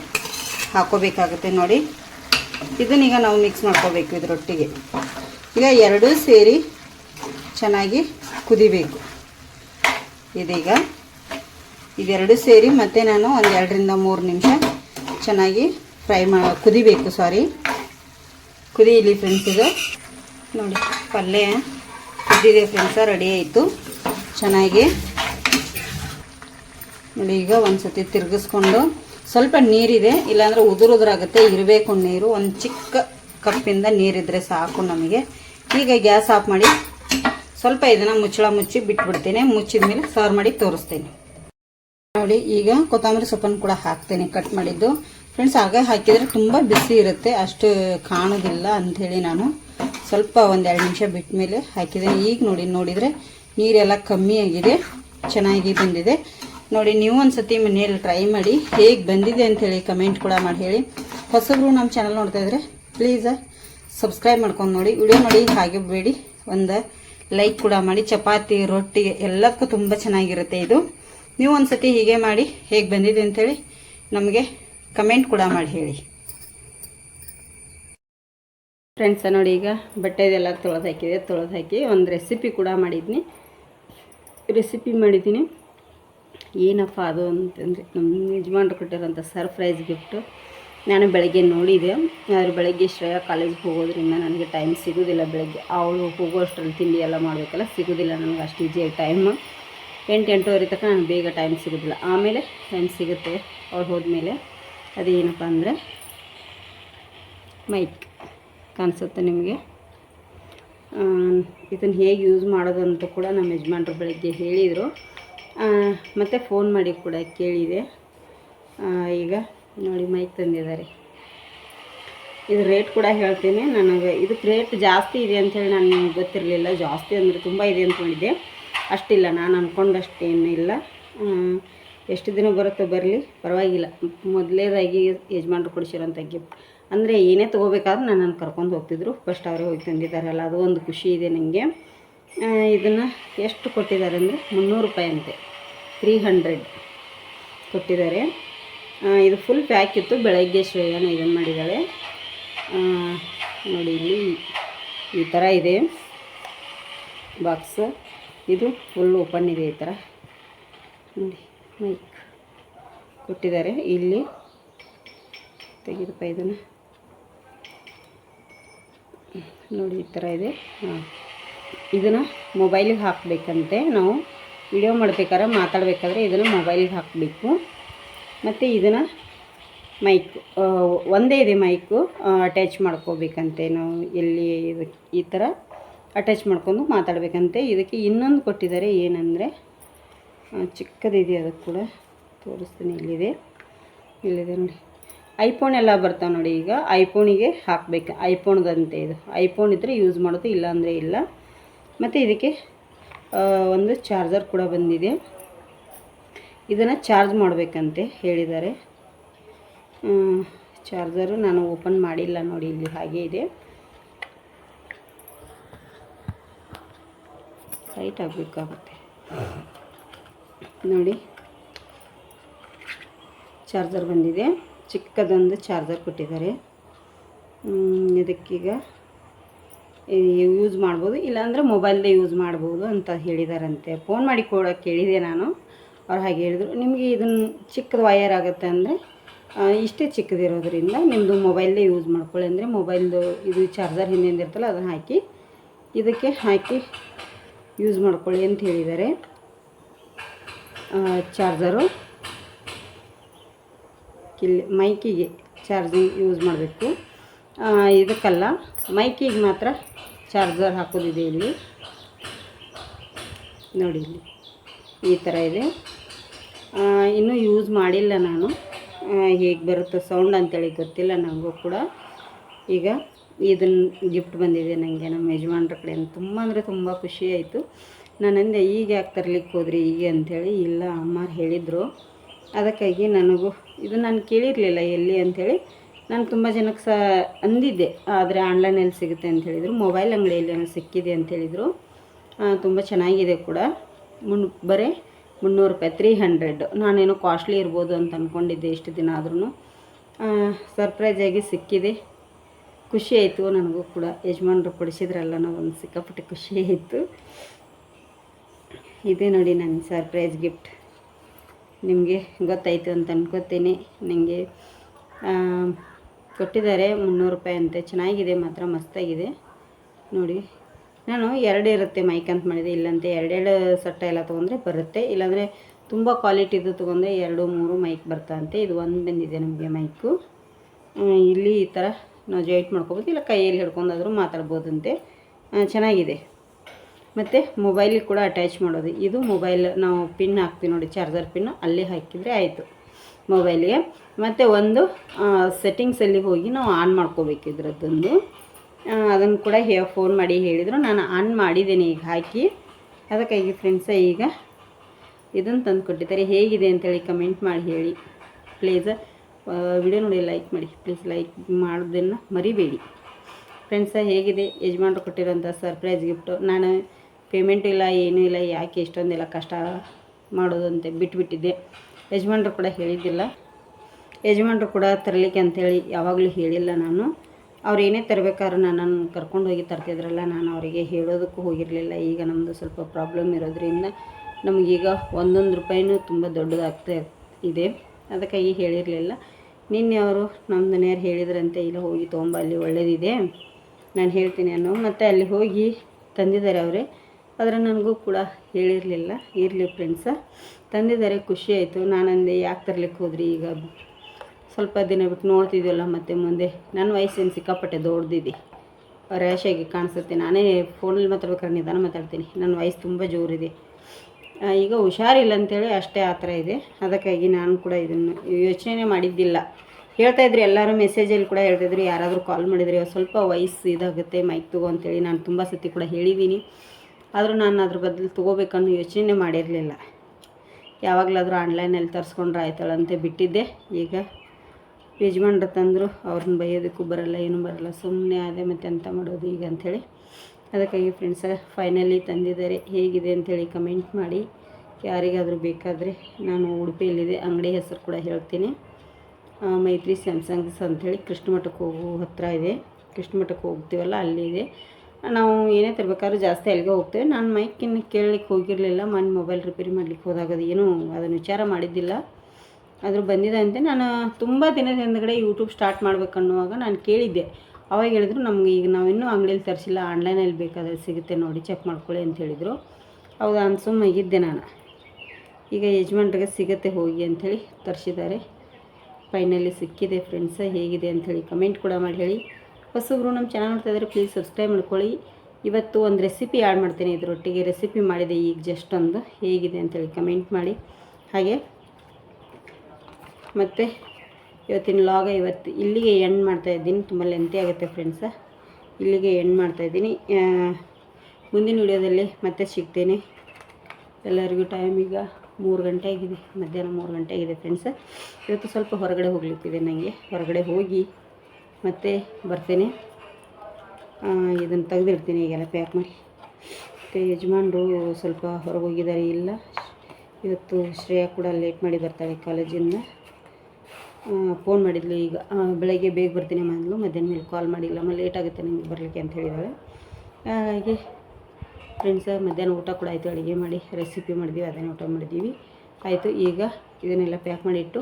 ಹಾಕೋಬೇಕಾಗುತ್ತೆ ನೋಡಿ. ಇದನ್ನೀಗ ನಾವು ಮಿಕ್ಸ್ ಮಾಡ್ಕೋಬೇಕು ಇದರೊಟ್ಟಿಗೆ. ಈಗ ಎರಡೂ ಸೇರಿ ಚೆನ್ನಾಗಿ ಕುದಿಬೇಕು. ಇದೀಗ ಇದೆರಡು ಸೇರಿ ಮತ್ತೆ ನಾನು ಒಂದು ಎರಡರಿಂದ ಮೂರು ನಿಮಿಷ ಚೆನ್ನಾಗಿ ಫ್ರೈ ಮಾ, ಕುದಿಬೇಕು ಸಾರಿ ಕುದಿಯಲಿ ಫ್ರೆಂಡ್ಸ್ ಇದು. ನೋಡಿ ಪಲ್ಯ ಕುದ್ದಿದೆ ಫ್ರೆಂಡ್ಸ ರೆಡಿ ಆಯಿತು. ಚೆನ್ನಾಗಿ. ನೋಡಿ, ಈಗ ಒಂದು ಸತಿ ತಿರುಗಿಸ್ಕೊಂಡು ಸ್ವಲ್ಪ ನೀರಿದೆ, ಇಲ್ಲಾಂದ್ರೆ ಉದುರುದ್ರಾಗುತ್ತೆ, ಇರಬೇಕು ನೀರು. ಒಂದು ಚಿಕ್ಕ ಕಪ್ಪಿಂದ ನೀರಿದ್ರೆ ಸಾಕು ನಮಗೆ. ಈಗ ಗ್ಯಾಸ್ ಆಫ್ ಮಾಡಿ ಸ್ವಲ್ಪ ಇದನ್ನು ಮುಚ್ಚಳ ಮುಚ್ಚಿ ಬಿಟ್ಬಿಡ್ತೀನಿ. ಮುಚ್ಚಿದ ಮೇಲೆ ಸರ್ವ್ ಮಾಡಿ ತೋರಿಸ್ತೀನಿ. ನೋಡಿ, ಈಗ ಕೊತ್ತಂಬರಿ ಸೊಪ್ಪನ್ನು ಕೂಡ ಹಾಕ್ತೀನಿ, ಕಟ್ ಮಾಡಿದ್ದು. ಫ್ರೆಂಡ್ಸ್ ಆಗ ಹಾಕಿದರೆ ತುಂಬ ಬಿಸಿ ಇರುತ್ತೆ. ಅಷ್ಟು ಕಾಣೋದಿಲ್ಲ ಅಂಥೇಳಿ ನಾನು ಸ್ವಲ್ಪ ಒಂದು ಎರಡು ನಿಮಿಷ ಬಿಟ್ಟ ಮೇಲೆ ಹಾಕಿದ್ದೀನಿ ಈಗ ನೋಡಿ, ನೋಡಿದರೆ ನೀರೆಲ್ಲ ಕಮ್ಮಿ ಆಗಿದೆ. ಚೆನ್ನಾಗಿ ಬಂದಿದೆ. ನೋಡಿ, ನೀವು ಒಂದು ಸತಿ ಮನೆಯಲ್ಲಿ ಟ್ರೈ ಮಾಡಿ ಹೇಗೆ ಬಂದಿದೆ ಅಂಥೇಳಿ ಕಮೆಂಟ್ ಕೂಡ ಮಾಡಿ ಹೇಳಿ. ಹೊಸಬ್ರು ನಮ್ಮ ಚಾನಲ್ ನೋಡ್ತಾ ಇದ್ರೆ ಪ್ಲೀಸ್ ಸಬ್ಸ್ಕ್ರೈಬ್ ಮಾಡ್ಕೊಂಡು ನೋಡಿ. ವಿಡಿಯೋ ನೋಡಿ ಹಾಗೆ ಬೇಡಿ. ಒಂದು ಲೈಕ್ ಕೂಡ ಮಾಡಿ. ಚಪಾತಿ, ರೊಟ್ಟಿ ಎಲ್ಲಕ್ಕೂ ತುಂಬ ಚೆನ್ನಾಗಿರುತ್ತೆ ಇದು. ನೀವು ಒಂದು ಸತಿ ಹೀಗೆ ಮಾಡಿ ಹೇಗೆ ಬಂದಿದೆ ಅಂಥೇಳಿ ನಮಗೆ ಕಮೆಂಟ್ ಕೂಡ ಮಾಡಿ ಹೇಳಿ. ಫ್ರೆಂಡ್ಸ, ನೋಡಿ ಈಗ ಬಟ್ಟೆದೆಲ್ಲ ತೊಳೆದು ಹಾಕಿದೆ, ತೊಳೆದು ಹಾಕಿ ಒಂದು ರೆಸಿಪಿ ಕೂಡ ಮಾಡಿದ್ನಿ. ರೆಸಿಪಿ ಮಾಡಿದ್ದೀನಿ. ಏನಪ್ಪ ಅದು ಅಂತಂದರೆ ನಮ್ಮ ಯಜಮಾನ್ರು ಕೊಟ್ಟಿರೋಂಥ ಸರ್ಪ್ರೈಸ್ ಗಿಫ್ಟು ನಾನು ಬೆಳಗ್ಗೆ ನೋಡಿದೆ. ಆದರೆ ಬೆಳಗ್ಗೆ ಶ್ರೇಯಾ ಕಾಲೇಜ್ಗೆ ಹೋಗೋದ್ರಿಂದ ನನಗೆ ಟೈಮ್ ಸಿಗೋದಿಲ್ಲ ಬೆಳಗ್ಗೆ. ಅವಳು ಹೋಗೋಷ್ಟರಲ್ಲಿ ತಿಂಡಿ ಎಲ್ಲ ಮಾಡಬೇಕಲ್ಲ, ಸಿಗೋದಿಲ್ಲ ನನಗೆ ಅಷ್ಟು ಈಜಿಯಾಗಿ ಟೈಮು ಎಂಟು ಎಂಟೂವರೆ ತನಕ ನಾನು ಬೇಗ ಟೈಮ್ ಸಿಗೋದಿಲ್ಲ. ಆಮೇಲೆ ಟೈಮ್ ಸಿಗುತ್ತೆ. ಅವಳು ಹೋದ್ಮೇಲೆ ಅದೇನಪ್ಪ ಅಂದರೆ ಮೈಕ್ ಕಾಣಿಸುತ್ತೆ ನಿಮಗೆ. ಇದನ್ನು ಹೇಗೆ ಯೂಸ್ ಮಾಡೋದಂತ ಕೂಡ ನಮ್ಮ ಯಜಮಾನ್ರು ಬೆಳಗ್ಗೆ ಹೇಳಿದರು. ಮತ್ತು ಫೋನ್ ಮಾಡಿ ಕೂಡ ಕೇಳಿದೆ. ಈಗ ನೋಡಿ ಮೈಕ್ ತಂದಿದ್ದಾರೆ. ಇದು ರೇಟ್ ಕೂಡ ಹೇಳ್ತೀನಿ. ನನಗೆ ಇದಕ್ಕೆ ರೇಟ್ ಜಾಸ್ತಿ ಇದೆ ಅಂಥೇಳಿ ನನಗೆ ಗೊತ್ತಿರಲಿಲ್ಲ. ಜಾಸ್ತಿ ಅಂದರೆ ತುಂಬ ಇದೆ ಅಂದ್ಕೊಂಡಿದ್ದೆ ಅಷ್ಟಿಲ್ಲ, ನಾನು ಅಂದ್ಕೊಂಡಷ್ಟೇನು ಇಲ್ಲ. ಎಷ್ಟು ದಿನ ಬರುತ್ತೋ ಬರಲಿ, ಪರವಾಗಿಲ್ಲ. ಮೊದಲೇದಾಗಿ ಯಜಮಾನ್ರು ಕೊಡಿಸಿರೋಂಥ ಗಿಫ್ಟ್ ಅಂದರೆ ಏನೇ ತೊಗೋಬೇಕಾದ್ರೂ ನನ್ನನ್ನು ಕರ್ಕೊಂಡು ಹೋಗ್ತಿದ್ರು. ಫಸ್ಟ್ ಅವರೇ ಹೋಗಿ ತಂದಿದ್ದಾರಲ್ಲ, ಅದು ಒಂದು ಖುಷಿ ಇದೆ ನನಗೆ ಇದನ್ನು ಎಷ್ಟು ಕೊಟ್ಟಿದ್ದಾರೆ ಅಂದರೆ ಮುನ್ನೂರು ರೂಪಾಯಿ ಅಂತೆ. ತ್ರೀ ಹಂಡ್ರೆಡ್ ಕೊಟ್ಟಿದ್ದಾರೆ. ಇದು ಫುಲ್ ಪ್ಯಾಕ್ ಇತ್ತು. ಬೆಳಗ್ಗೆ ಶ್ರೇಯನ ಇದನ್ನು ಮಾಡಿದ್ದಾಳೆ. ನೋಡಿ ಇಲ್ಲಿ ಈ ಥರ ಇದೆ. ಬಾಕ್ಸ್ ಇದು ಫುಲ್ ಓಪನ್ ಇದೆ ಈ ಥರ ನೋಡಿ. ಮೈಕ್ ಕೊಟ್ಟಿದ್ದಾರೆ. ಇಲ್ಲಿ ತೆಗೆದಪ್ಪ ಇದನ್ನು. ನೋಡಿ, ಈ ಥರ ಇದೆ. ಹಾಂ. ಇದನ್ನು ಮೊಬೈಲಿಗೆ ಹಾಕಬೇಕಂತೆ. ನಾವು ವಿಡಿಯೋ ಮಾಡ್ಬೇಕಾದ್ರೆ ಮಾತಾಡಬೇಕಾದ್ರೆ ಇದನ್ನು ಮೊಬೈಲಿಗೆ ಹಾಕಬೇಕು. ಮತ್ತು ಇದನ್ನು ಮೈಕ್ ಒಂದೇ ಇದೆ ಮೈಕು ಅಟ್ಯಾಚ್ ಮಾಡ್ಕೋಬೇಕಂತೆ. ನಾವು ಎಲ್ಲಿ ಇದಕ್ಕೆ ಈ ಥರ ಅಟ್ಯಾಚ್ ಮಾಡ್ಕೊಂಡು ಮಾತಾಡಬೇಕಂತೆ. ಇದಕ್ಕೆ ಇನ್ನೊಂದು ಕೊಟ್ಟಿದ್ದಾರೆ ಏನಂದರೆ ಚಿಕ್ಕದಿದೆ ಅದಕ್ಕೆ ಕೂಡ. ತೋರಿಸ್ತೀನಿ, ಇಲ್ಲಿದೆ. ಇಲ್ಲಿದೆ ನೋಡಿ. ಐಫೋನ್ ಎಲ್ಲ ಬರ್ತಾವೆ ನೋಡಿ ಈಗ. ಐಫೋನಿಗೆ ಹಾಕಬೇಕು. ಐಫೋನ್ದಂತೆ ಇದು. ಐಫೋನ್ ಇದ್ದರೆ ಯೂಸ್ ಮಾಡೋದು ಇಲ್ಲ ಅಂದರೆ ಇಲ್ಲ. ಮತ್ತು ಇದಕ್ಕೆ ಒಂದು ಚಾರ್ಜರ್ ಕೂಡ ಬಂದಿದೆ. ಇದನ್ನು ಚಾರ್ಜ್ ಮಾಡಬೇಕಂತೆ ಹೇಳಿದ್ದಾರೆ. ಚಾರ್ಜರು ನಾನು ಓಪನ್ ಮಾಡಿಲ್ಲ ನೋಡಿ, ಇಲ್ಲಿ ಹಾಗೆ ಇದೆ. ಸೈಟ್ ಆಗಬೇಕಾಗುತ್ತೆ ನೋಡಿ. ಚಾರ್ಜರ್ ಬಂದಿದೆ. ಚಿಕ್ಕದೊಂದು ಚಾರ್ಜರ್ ಕೊಟ್ಟಿದ್ದಾರೆ. ಇದಕ್ಕೀಗ ಯೂಸ್ ಮಾಡ್ಬೋದು. ಇಲ್ಲಾಂದರೆ ಮೊಬೈಲ್ದೇ ಯೂಸ್ ಮಾಡ್ಬೋದು ಅಂತ ಹೇಳಿದಾರಂತೆ. ಫೋನ್ ಮಾಡಿ ಕೊಡೋಕೆ ಕೇಳಿದೆ ನಾನು. ಅವ್ರು ಹಾಗೆ ಹೇಳಿದರು. ನಿಮಗೆ ಇದನ್ನು ಚಿಕ್ಕದು ವಯರ್ ಆಗುತ್ತೆ ಅಂದರೆ ಇಷ್ಟೇ ಚಿಕ್ಕದಿರೋದ್ರಿಂದ ನಿಮ್ಮದು ಮೊಬೈಲ್ದೇ ಯೂಸ್ ಮಾಡ್ಕೊಳ್ಳಿ ಅಂದರೆ ಮೊಬೈಲ್ದು ಇದು ಚಾರ್ಜರ್ ಹಿಂದೆಂದಿರ್ತಲ್ಲ ಅದನ್ನು ಹಾಕಿ, ಇದಕ್ಕೆ ಹಾಕಿ ಯೂಸ್ ಮಾಡ್ಕೊಳ್ಳಿ ಅಂತ ಹೇಳಿದ್ದಾರೆ. ಚಾರ್ಜರು. ಇಲ್ಲಿ ಮೈಕಿಗೆ ಚಾರ್ಜಿಂಗ್ ಯೂಸ್ ಮಾಡಬೇಕು. ಇದಕ್ಕಲ್ಲ, ಮೈಕಿಗೆ ಮಾತ್ರ ಚಾರ್ಜರ್ ಹಾಕೋದಿದೆ ಇಲ್ಲಿ. ನೋಡಿ ಇಲ್ಲಿ, ಈ ಥರ ಇದೆ. ಇನ್ನೂ ಯೂಸ್ ಮಾಡಿಲ್ಲ ನಾನು. ಹೇಗೆ ಬರುತ್ತೋ ಸೌಂಡ್ ಅಂತೇಳಿ ಗೊತ್ತಿಲ್ಲ ನನಗೂ ಕೂಡ. ಈಗ ಇದನ್ನು ಗಿಫ್ಟ್ ಬಂದಿದೆ ನನಗೆ ನಮ್ಮ ಯಜಮಾನ್ರ ಕಡೆಯಿಂದ ತುಂಬ ಅಂದರೆ ತುಂಬ ಖುಷಿ ಆಯಿತು. ನಾನು ಈಗ ಯಾಕೆ ತರ್ಲಿಕ್ಕೆ ಹೋದ್ರಿ ಈಗ ಅಂಥೇಳಿ ಇಲ್ಲ ಅಮ್ಮ ಹೇಳಿದರು. ಅದಕ್ಕಾಗಿ ನನಗೂ ಇದು ನಾನು ಕೇಳಿರಲಿಲ್ಲ ಎಲ್ಲಿ ಅಂಥೇಳಿ. ನಾನು ತುಂಬ ಜನಕ್ಕೆ ಸಹ ಅಂದಿದ್ದೆ. ಆದರೆ ಆನ್ಲೈನಲ್ಲಿ ಸಿಗುತ್ತೆ ಅಂತ ಹೇಳಿದರು. ಮೊಬೈಲ್ ಅಂಗಡಿಯಲ್ಲಿ ಸಿಕ್ಕಿದೆ ಅಂತ ಹೇಳಿದರು. ತುಂಬ ಚೆನ್ನಾಗಿದೆ ಕೂಡ. ಮುನ್, ಬರೀ ಮುನ್ನೂರು ರೂಪಾಯಿ, ತ್ರೀ ಹಂಡ್ರೆಡ್. ನಾನೇನೋ ಕಾಸ್ಟ್ಲಿ ಇರ್ಬೋದು ಅಂತ ಅಂದ್ಕೊಂಡಿದ್ದೆ ಎಷ್ಟು ದಿನ ಆದ್ರೂ ಸರ್ಪ್ರೈಸಾಗಿ ಸಿಕ್ಕಿದೆ. ಖುಷಿ ಆಯಿತು ನನಗೂ ಕೂಡ. ಯಜಮಾನ್ರು ಕೊಡಿಸಿದ್ರಲ್ಲ ನಾವು ಒಂದು ಸಿಕ್ಕಾಪಟ್ಟೆ ಖುಷಿ ಆಯಿತು. ಇದೇ ನೋಡಿ ನನ್ನ ಸರ್ಪ್ರೈಸ್ ಗಿಫ್ಟ್. ನಿಮಗೆ ಗೊತ್ತಾಯಿತು ಅಂತ ಅನ್ಕೋತೀನಿ. ನನಗೆ ಕೊಟ್ಟಿದ್ದಾರೆ ಮುನ್ನೂರು ರೂಪಾಯಿ ಅಂತೆ. ಚೆನ್ನಾಗಿದೆ, ಮಾತ್ರ ಮಸ್ತಾಗಿದೆ. ನೋಡಿ, ನಾನು ಎರಡು ಇರುತ್ತೆ ಮೈಕ್ ಅಂತ ಮಾಡಿದೆ. ಇಲ್ಲಂತೆ ಎರಡೆರಡು ಸಟ್ಟ ಎಲ್ಲ ತೊಗೊಂಡ್ರೆ ಬರುತ್ತೆ. ಇಲ್ಲಾಂದರೆ ತುಂಬ ಕ್ವಾಲಿಟಿದು ತೊಗೊಂಡ್ರೆ ಎರಡು, ಮೂರು ಮೈಕ್ ಬರ್ತಂತೆ ಇದು ಒಂದು ಬಂದಿದೆ ನಮಗೆ ಮೈಕು. ಇಲ್ಲಿ ಈ ಥರ ನಾವು ಜಾಯಿಂಟ್ ಮಾಡ್ಕೊಬೋದು. ಇಲ್ಲ ಕೈಯಲ್ಲಿ ಹಿಡ್ಕೊಂಡಾದರೂ ಮಾತಾಡ್ಬೋದಂತೆ. ಚೆನ್ನಾಗಿದೆ. ಮತ್ತು ಮೊಬೈಲಿಗೆ ಕೂಡ ಅಟ್ಯಾಚ್ ಮಾಡೋದು. ಇದು ಮೊಬೈಲ್ ನಾವು ಪಿನ್ ಹಾಕ್ತೀವಿ ನೋಡಿ ಚಾರ್ಜರ್ ಪಿನ್ ಅಲ್ಲಿ ಹಾಕಿದರೆ ಆಯಿತು ಮೊಬೈಲಿಗೆ ಮತ್ತು ಒಂದು ಸೆಟ್ಟಿಂಗ್ಸಲ್ಲಿ ಹೋಗಿ ನಾವು ಆನ್ ಮಾಡ್ಕೋಬೇಕು ಇದ್ರದ್ದೊಂದು. ಅದನ್ನು ಕೂಡ ಹೇ ಫೋನ್ ಮಾಡಿ ಹೇಳಿದರು. ನಾನು ಆನ್ ಮಾಡಿದ್ದೇನೆ ಈಗ ಹಾಕಿ. ಅದಕ್ಕಾಗಿ ಫ್ರೆಂಡ್ಸ ಈಗ ಇದನ್ನು ತಂದು ಕೊಟ್ಟಿದ್ದಾರೆ. ಹೇಗಿದೆ ಅಂತೇಳಿ ಕಮೆಂಟ್ ಮಾಡಿ ಹೇಳಿ. ಪ್ಲೀಸ್ ವಿಡಿಯೋ ನೋಡಿ ಲೈಕ್ ಮಾಡಿ. ಪ್ಲೀಸ್ ಲೈಕ್ ಮಾಡೋದನ್ನು ಮರಿಬೇಡಿ. ಫ್ರೆಂಡ್ಸ ಹೇಗಿದೆ? ಯಜಮಾನ್ರು ಕೊಟ್ಟಿರೋಂಥ ಸರ್ಪ್ರೈಸ್ ಗಿಫ್ಟು ನಾನು ಪೇಮೆಂಟು ಇಲ್ಲ, ಏನೂ ಇಲ್ಲ, ಯಾಕೆ ಇಷ್ಟೊಂದೆಲ್ಲ ಕಷ್ಟ ಮಾಡೋದು ಅಂತ ಬಿಟ್ಬಿಟ್ಟಿದ್ದೆ. ಯಜಮಾನ್ರು ಕೂಡ ಹೇಳಿದ್ದಿಲ್ಲ. ಯಜಮಾನ್ರು ಕೂಡ ತರಲಿಕ್ಕೆ ಅಂಥೇಳಿ ಯಾವಾಗಲೂ ಹೇಳಿಲ್ಲ ನಾನು. ಅವ್ರು ಏನೇ ತರಬೇಕಾದ್ರೂ ನನ್ನನ್ನು ಕರ್ಕೊಂಡು ಹೋಗಿ ತರ್ತಿದ್ರಲ್ಲ, ನಾನು ಅವರಿಗೆ ಹೇಳೋದಕ್ಕೂ ಹೋಗಿರಲಿಲ್ಲ. ಈಗ ನಮ್ಮದು ಸ್ವಲ್ಪ ಪ್ರಾಬ್ಲಮ್ ಇರೋದ್ರಿಂದ ನಮಗೀಗ ಒಂದೊಂದು ರೂಪಾಯಿನೂ ತುಂಬ ದೊಡ್ಡದಾಗ್ತಾ ಇದೆ. ಅದಕ್ಕಾಗಿ ಹೇಳಿರಲಿಲ್ಲ. ನಿನ್ನೆ ಅವರು ನಮ್ಮ ಮನೆಯವ್ರು ಹೇಳಿದ್ರಂತೆ, ಇಲ್ಲ, ಹೋಗಿ ತೊಗೊಂಬ, ಅಲ್ಲಿ ಒಳ್ಳೆಯದಿದೆ ನಾನು ಹೇಳ್ತೀನಿ ಅನ್ನೋ, ಮತ್ತು ಅಲ್ಲಿ ಹೋಗಿ ತಂದಿದ್ದಾರೆ ಅವರೇ. ಆದರೆ ನನಗೂ ಕೂಡ ಹೇಳಿರಲಿಲ್ಲ. ಇರಲಿ ಫ್ರೆಂಡ್ಸ ತಂದಿದ್ದಾರೆ, ಖುಷಿ ಆಯಿತು. ನಾನಂದೆ, ಯಾಕೆ ತರ್ಲಿಕ್ಕೆ ಹೋದ್ರಿ ಈಗ? ಸ್ವಲ್ಪ ದಿನ ಬಿಟ್ಟು ನೋಡ್ತಿದ್ವಲ್ಲ ಮತ್ತು ಮುಂದೆ. ನನ್ನ ವಯಸ್ಸೇನು ಸಿಕ್ಕಾಪಟ್ಟೆ ದೊಡ್ಡದಿದೆ. ರ್ಯಾಶಾಗಿ ಕಾಣಿಸುತ್ತೆ. ನಾನೇ ಫೋನಲ್ಲಿ ಮಾತಾಡ್ಬೇಕಾದ್ರೆ ನಿಧಾನ ಮಾತಾಡ್ತೀನಿ. ನನ್ನ ವಯಸ್ಸು ತುಂಬ ಜೋರಿದೆ. ಈಗ ಹುಷಾರಿಲ್ಲ ಅಂತೇಳಿ ಅಷ್ಟೇ ಆ ಥರ ಇದೆ. ಅದಕ್ಕಾಗಿ ನಾನು ಕೂಡ ಇದನ್ನು ಯೋಚನೆ ಮಾಡಿದ್ದಿಲ್ಲ. ಹೇಳ್ತಾಯಿದ್ರು ಎಲ್ಲರೂ ಮೆಸೇಜಲ್ಲಿ ಕೂಡ ಹೇಳ್ತಾಯಿದ್ರು ಯಾರಾದರೂ ಕಾಲ್ ಮಾಡಿದರೆ ಸ್ವಲ್ಪ ವಯಸ್ಸು ಇದಾಗುತ್ತೆ ಮೈಕ್ ತಗೋ ಅಂತೇಳಿ. ನಾನು ತುಂಬ ಸತಿ ಕೂಡ ಹೇಳಿದ್ದೀನಿ. ಆದರೂ ನಾನು ಅದ್ರ ಬದಲು ತೊಗೋಬೇಕನ್ನೋ ಯೋಚನೆ ಮಾಡಿರಲಿಲ್ಲ. ಯಾವಾಗಲಾದರೂ ಆನ್ಲೈನಲ್ಲಿ ತರಿಸ್ಕೊಂಡ್ರೆ ಆಯ್ತಾಳಂತೆ ಬಿಟ್ಟಿದ್ದೆ. ಈಗ ಯಜಮಾನ್ರು ತಂದರು, ಅವ್ರನ್ನ ಬೈಯೋದಕ್ಕೂ ಬರಲ್ಲ, ಏನೂ ಬರಲ್ಲ. ಸುಮ್ಮನೆ ಅದೇ ಮತ್ತೆ ಎಂತ ಮಾಡೋದು ಈಗ ಅಂಥೇಳಿ. ಅದಕ್ಕಾಗಿ ಫ್ರೆಂಡ್ಸ ಫೈನಲಿ ತಂದಿದ್ದಾರೆ. ಹೇಗಿದೆ ಅಂಥೇಳಿ ಕಮೆಂಟ್ ಮಾಡಿ. ಯಾರಿಗಾದರೂ ಬೇಕಾದರೆ ನಾನು ಉಡುಪಿಯಲ್ಲಿದೆ, ಅಂಗಡಿ ಹೆಸರು ಕೂಡ ಹೇಳ್ತೀನಿ. ಮೈತ್ರಿ ಸ್ಯಾಮ್ಸಂಗ್ಸ್ ಅಂಥೇಳಿ ಕೃಷ್ಣ ಮಠಕ್ಕೆ ಹೋಗೋ ಹತ್ತಿರ ಇದೆ. ಕೃಷ್ಣ ಮಠಕ್ಕೆ ಹೋಗ್ತೀವಲ್ಲ, ಅಲ್ಲಿ ಇದೆ. ನಾವು ಏನೇ ತರಬೇಕಾದ್ರೂ ಜಾಸ್ತಿ ಅಲ್ಲಿಗೆ ಹೋಗ್ತೇವೆ. ನಾನು ಮೈಕಿನ ಕೇಳಲಿಕ್ಕೆ ಹೋಗಿರಲಿಲ್ಲ. ಮನೆ ಮೊಬೈಲ್ ರಿಪೇರಿ ಮಾಡ್ಲಿಕ್ಕೆ ಹೋದಾಗ ಅದು ಏನೂ ಅದನ್ನು ವಿಚಾರ ಮಾಡಿದ್ದಿಲ್ಲ. ಆದರೂ ಬಂದಿದೆ ನಾನು ತುಂಬ ದಿನದ ಹಿಂದ್ಗಡೆ ಯೂಟ್ಯೂಬ್ ಸ್ಟಾರ್ಟ್ ಮಾಡ್ಬೇಕನ್ನುವಾಗ ನಾನು ಕೇಳಿದ್ದೆ. ಅವಾಗ ಹೇಳಿದ್ರು ನಮ್ಗೆ ಈಗ ನಾವು ಇನ್ನೂ ಅಂಗಡಿಯಲ್ಲಿ ತರಿಸಿಲ್ಲ. ಆನ್ಲೈನಲ್ಲಿ ಬೇಕಾದ್ರೆ ಸಿಗುತ್ತೆ ನೋಡಿ ಚೆಕ್ ಮಾಡ್ಕೊಳ್ಳಿ ಅಂತ ಹೇಳಿದರು. ಹೌದಾ? ಅಂತ ಸುಮ್ಮಗಿದ್ದೆ ನಾನು. ಈಗ ಯಜಮಾನ್ರಿಗೆ ಸಿಗುತ್ತೆ ಹೋಗಿ ಅಂಥೇಳಿ ತರಿಸಿದ್ದಾರೆ. ಫೈನಲಿ ಸಿಕ್ಕಿದೆ ಫ್ರೆಂಡ್ಸ ಹೇಗಿದೆ ಅಂಥೇಳಿ ಕಮೆಂಟ್ ಕೂಡ ಮಾಡಿ ಹೇಳಿ. ಹೊಸಬ್ರು ನಮ್ಮ ಚಾನಲ್ ನೋಡ್ತಾ ಇದ್ದಾರೆ ಪ್ಲೀಸ್ ಸಬ್ಸ್ಕ್ರೈಬ್ ಮಾಡ್ಕೊಳ್ಳಿ. ಇವತ್ತು ಒಂದು ರೆಸಿಪಿ ಆ್ಯಡ್ ಮಾಡ್ತೀನಿ. ಇದರೊಟ್ಟಿಗೆ ರೆಸಿಪಿ ಮಾಡಿದೆ ಈಗ ಜಸ್ಟ್ ಒಂದು. ಹೇಗಿದೆ ಅಂತೇಳಿ ಕಮೆಂಟ್ ಮಾಡಿ. ಹಾಗೆ. ಮತ್ತು ಇವತ್ತಿನ ಲಾಗ ಇವತ್ತು ಇಲ್ಲಿಗೆ ಎಂಡ್ ಮಾಡ್ತಾಯಿದ್ದೀನಿ ತುಂಬ ಲೆಂತಿ ಆಗುತ್ತೆ ಫ್ರೆಂಡ್ಸ ಇಲ್ಲಿಗೆ ಎಂಡ್ ಮಾಡ್ತಾಯಿದ್ದೀನಿ ಮುಂದಿನ ವಿಡಿಯೋದಲ್ಲಿ ಮತ್ತೆ ಸಿಗ್ತೇನೆ. ಎಲ್ಲರಿಗೂ ಟೈಮ್ ಈಗ ಮೂರು ಗಂಟೆ ಆಗಿದೆ. ಮಧ್ಯಾಹ್ನ ಮೂರು ಗಂಟೆ ಆಗಿದೆ ಫ್ರೆಂಡ್ಸ ಇವತ್ತು ಸ್ವಲ್ಪ ಹೊರಗಡೆ ಹೋಗ್ಲಿಕ್ಕಿದೆ ನನಗೆ ಹೊರಗಡೆ ಹೋಗಿ ಮತ್ತೆ ಬರ್ತೀನಿ. ಇದನ್ನು ತೆಗೆದಿಡ್ತೀನಿ ಈಗೆಲ್ಲ ಪ್ಯಾಕ್ ಮಾಡಿ. ಮತ್ತು ಯಜಮಾನ್ರು ಸ್ವಲ್ಪ ಹೊರಗೆ ಹೋಗಿದ್ದಾರೆ ಇಲ್ಲ. ಇವತ್ತು ಶ್ರೇಯಾ ಕೂಡ ಲೇಟ್ ಮಾಡಿ ಬರ್ತಾಳೆ ಕಾಲೇಜಿಂದ. ಫೋನ್ ಮಾಡಿದ್ಲು ಈಗ. ಬೆಳಗ್ಗೆ ಬೇಗ ಬರ್ತೀನಿ ಮಾಡಿದ್ಲು ಮಧ್ಯಾಹ್ನ ಮೇಲೆ ಕಾಲ್ ಮಾಡಿಲ್ಲ. ಅಮ್ಮ ಲೇಟ್ ಆಗುತ್ತೆ ನಿಮ್ಗೆ ಬರಲಿಕ್ಕೆ ಅಂತ ಹೇಳಿದಾಳೆ. ಹಾಗೆ ಫ್ರೆಂಡ್ಸ ಮಧ್ಯಾಹ್ನ ಊಟ ಕೂಡ ಆಯಿತು. ಅಡುಗೆ ಮಾಡಿ ರೆಸಿಪಿ ಮಾಡಿದ್ವಿ, ಅದನ್ನೇ ಊಟ ಮಾಡಿದ್ದೀವಿ ಆಯಿತು, ಈಗ ಇದನ್ನೆಲ್ಲ ಪ್ಯಾಕ್ ಮಾಡಿಟ್ಟು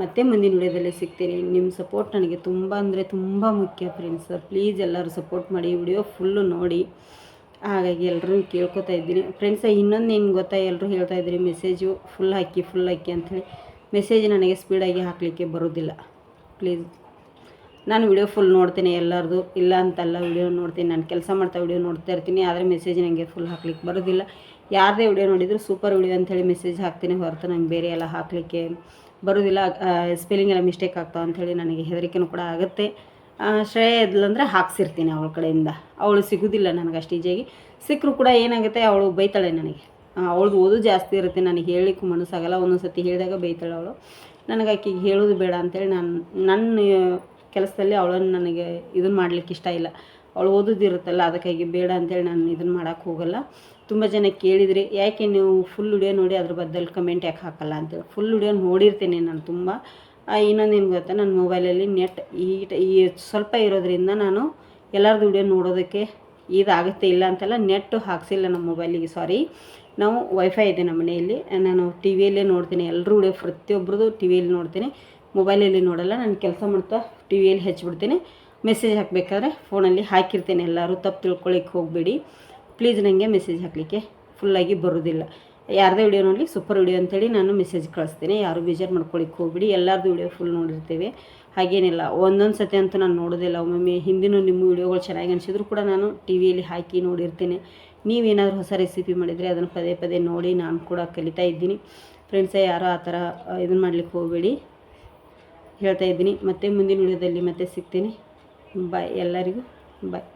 ಮತ್ತೆ ಮುಂದಿನ ವಿಡಿಯೋದಲ್ಲಿ ಸಿಗ್ತೀನಿ. ನಿಮ್ಮ ಸಪೋರ್ಟ್ ನನಗೆ ತುಂಬ ಅಂದರೆ ತುಂಬ ಮುಖ್ಯ ಫ್ರೆಂಡ್ಸ್ ಪ್ಲೀಸ್ ಎಲ್ಲರೂ ಸಪೋರ್ಟ್ ಮಾಡಿ ವಿಡಿಯೋ ಫುಲ್ಲು ನೋಡಿ. ಹಾಗಾಗಿ ಎಲ್ಲರೂ ಕೇಳ್ಕೊತಾ ಇದ್ದೀನಿ. ಫ್ರೆಂಡ್ಸ ಇನ್ನೊಂದು ಏನು ಗೊತ್ತಾ? ಎಲ್ಲರೂ ಹೇಳ್ತಾ ಇದ್ದೀರಿ ಮೆಸೇಜು ಫುಲ್ ಹಾಕಿ ಫುಲ್ ಹಾಕಿ ಅಂಥೇಳಿ ಮೆಸೇಜ್ ನನಗೆ ಸ್ಪೀಡಾಗಿ ಹಾಕಲಿಕ್ಕೆ ಬರೋದಿಲ್ಲ. ಪ್ಲೀಸ್ ನಾನು ವಿಡಿಯೋ ಫುಲ್ ನೋಡ್ತೀನಿ ಎಲ್ಲರದು. ಇಲ್ಲ ಅಂತಲ್ಲ, ವಿಡಿಯೋ ನೋಡ್ತೀನಿ. ನಾನು ಕೆಲಸ ಮಾಡ್ತಾ ವಿಡಿಯೋ ನೋಡ್ತಾ ಇರ್ತೀನಿ. ಆದರೆ ಮೆಸೇಜ್ ನನಗೆ ಫುಲ್ ಹಾಕ್ಲಿಕ್ಕೆ ಬರೋದಿಲ್ಲ. ಯಾರದೇ ವಿಡಿಯೋ ನೋಡಿದರೂ ಸೂಪರ್ ವಿಡಿಯೋ ಅಂಥೇಳಿ ಮೆಸೇಜ್ ಹಾಕ್ತೀನಿ ಹೊರತು ನಂಗೆ ಬೇರೆ ಎಲ್ಲ ಹಾಕಲಿಕ್ಕೆ ಬರೋದಿಲ್ಲ ಸ್ಪೆಲ್ಲಿಂಗ್ ಎಲ್ಲ ಮಿಸ್ಟೇಕ್ ಆಗ್ತಾವೆ ಅಂಥೇಳಿ ನನಗೆ ಹೆದರಿಕೆನೂ ಕೂಡ ಆಗುತ್ತೆ. ಶ್ರೇಯ ಇದ್ಲಂದ್ರೆ ಹಾಕ್ಸಿರ್ತೀನಿ ಅವಳ ಕಡೆಯಿಂದ. ಅವಳು ಸಿಗೋದಿಲ್ಲ ನನಗೆ ಅಷ್ಟು ಈಜಿಯಾಗಿ ಸಿಕ್ಕರು ಕೂಡ ಏನಾಗುತ್ತೆ, ಅವಳು ಬೈತಾಳೆ ನನಗೆ. ಅವಳದು ಓದು ಜಾಸ್ತಿ ಇರುತ್ತೆ ನನಗೆ ಹೇಳಲಿಕ್ಕೂ ಮನಸ್ಸಾಗಲ್ಲ. ಒಂದೊಂದು ಸತಿ ಹೇಳಿದಾಗ ಬೈತಾಳೆ ಅವಳು. ನನಗೆ ಆಕೆಗೆ ಹೇಳೋದು ಬೇಡ ಅಂತೇಳಿ ನಾನು ನನ್ನ ಕೆಲಸದಲ್ಲಿ ಅವಳನ್ನು ನನಗೆ ಇದನ್ನು ಮಾಡಲಿಕ್ಕೆ ಇಷ್ಟ ಇಲ್ಲ. ಅವಳು ಓದೋದಿರುತ್ತಲ್ಲ, ಅದಕ್ಕಾಗಿ ಬೇಡ ಅಂತೇಳಿ ನಾನು ಇದನ್ನು ಮಾಡೋಕ್ಕೆ ಹೋಗಲ್ಲ. ತುಂಬ ಜನ ಕೇಳಿದರೆ, ಯಾಕೆ ನೀವು ಫುಲ್ ವಿಡಿಯೋ ನೋಡಿ ಅದ್ರ ಬದಲು ಕಮೆಂಟ್ ಯಾಕೆ ಹಾಕಲ್ಲ? ಅಂತೇಳಿ ಫುಲ್ ವಿಡಿಯೋ ನೋಡಿರ್ತೀನಿ ನಾನು ತುಂಬ. ಇನ್ನೊಂದು ಏನು ಗೊತ್ತಾ? ನನ್ನ ಮೊಬೈಲಲ್ಲಿ ನೆಟ್ ಈ ಈ ಸ್ವಲ್ಪ ಇರೋದ್ರಿಂದ ನಾನು ಎಲ್ಲರದ್ದು ವಿಡಿಯೋ ನೋಡೋದಕ್ಕೆ ಇದಾಗುತ್ತೆ ಇಲ್ಲ ಅಂತೆಲ್ಲ ನೆಟ್ಟು ಹಾಕ್ಸಿಲ್ಲ ನಮ್ಮ ಮೊಬೈಲಿಗೆ ಸಾರಿ ನಾವು ವೈಫೈ ಇದೆ ನಮ್ಮ ಮನೆಯಲ್ಲಿ. ನಾನು ಟಿ ವಿಯಲ್ಲೇ ನೋಡ್ತೀನಿ. ಎಲ್ಲರೂ ವಿಡಿಯೋ ಪ್ರತಿಯೊಬ್ಬರದು ಟಿ ವಿಯಲ್ಲಿ ನೋಡ್ತೀನಿ. ಮೊಬೈಲಲ್ಲಿ ನೋಡಲ್ಲ. ನಾನು ಕೆಲಸ ಮಾಡ್ತಾ ಟಿ ವಿಯಲ್ಲಿ ಹಚ್ಚಿಬಿಡ್ತೀನಿ ಮೆಸೇಜ್ ಹಾಕಬೇಕಾದ್ರೆ ಫೋನಲ್ಲಿ ಹಾಕಿರ್ತೀನಿ ಎಲ್ಲರೂ. ತಪ್ಪು ತಿಳ್ಕೊಳ್ಳಿಕ್ಕೆ ಹೋಗಬೇಡಿ. ಪ್ಲೀಸ್ ನನಗೆ ಮೆಸೇಜ್ ಹಾಕಲಿಕ್ಕೆ ಫುಲ್ಲಾಗಿ ಬರೋದಿಲ್ಲ. ಯಾರದೇ ವಿಡಿಯೋ ನೋಡಲಿ, ಸೂಪರ್ ವಿಡಿಯೋ ಅಂತೇಳಿ ನಾನು ಮೆಸೇಜ್ ಕಳಿಸ್ತೀನಿ. ಯಾರು ಬೇಜಾರು ಮಾಡ್ಕೊಳಿಕ್ಕೆ ಹೋಗ್ಬಿಡಿ, ಎಲ್ಲರದು ವಿಡಿಯೋ ಫುಲ್ ನೋಡಿರ್ತೀವಿ. ಹಾಗೇನಿಲ್ಲ, ಒಂದೊಂದು ಸತಿ ಅಂತೂ ನಾನು ನೋಡೋದಿಲ್ಲ. ಒಮ್ಮೊಮ್ಮೆ ಹಿಂದಿನ ನಿಮ್ಮ ವಿಡಿಯೋಗಳು ಚೆನ್ನಾಗಿ ಅನಿಸಿದ್ರು ಕೂಡ ನಾನು ಟಿ ವಿಯಲ್ಲಿ ಹಾಕಿ ನೋಡಿರ್ತೀನಿ. ನೀವೇನಾದರೂ ಹೊಸ ರೆಸಿಪಿ ಮಾಡಿದರೆ ಅದನ್ನು ಪದೇ ಪದೇ ನೋಡಿ ನಾನು ಕೂಡ ಕಲಿತಾ ಇದ್ದೀನಿ. ಫ್ರೆಂಡ್ಸೇ ಯಾರೋ ಆ ಥರ ಇದನ್ನು ಮಾಡ್ಲಿಕ್ಕೆ ಹೋಗಬೇಡಿ. ಹೇಳ್ತಾ ಇದ್ದೀನಿ. ಮತ್ತೆ ಮುಂದಿನ ವಿಡಿಯೋದಲ್ಲಿ ಮತ್ತೆ ಸಿಗ್ತೀನಿ. ಬಾಯ್ ಎಲ್ಲರಿಗೂ. ಬಾಯ್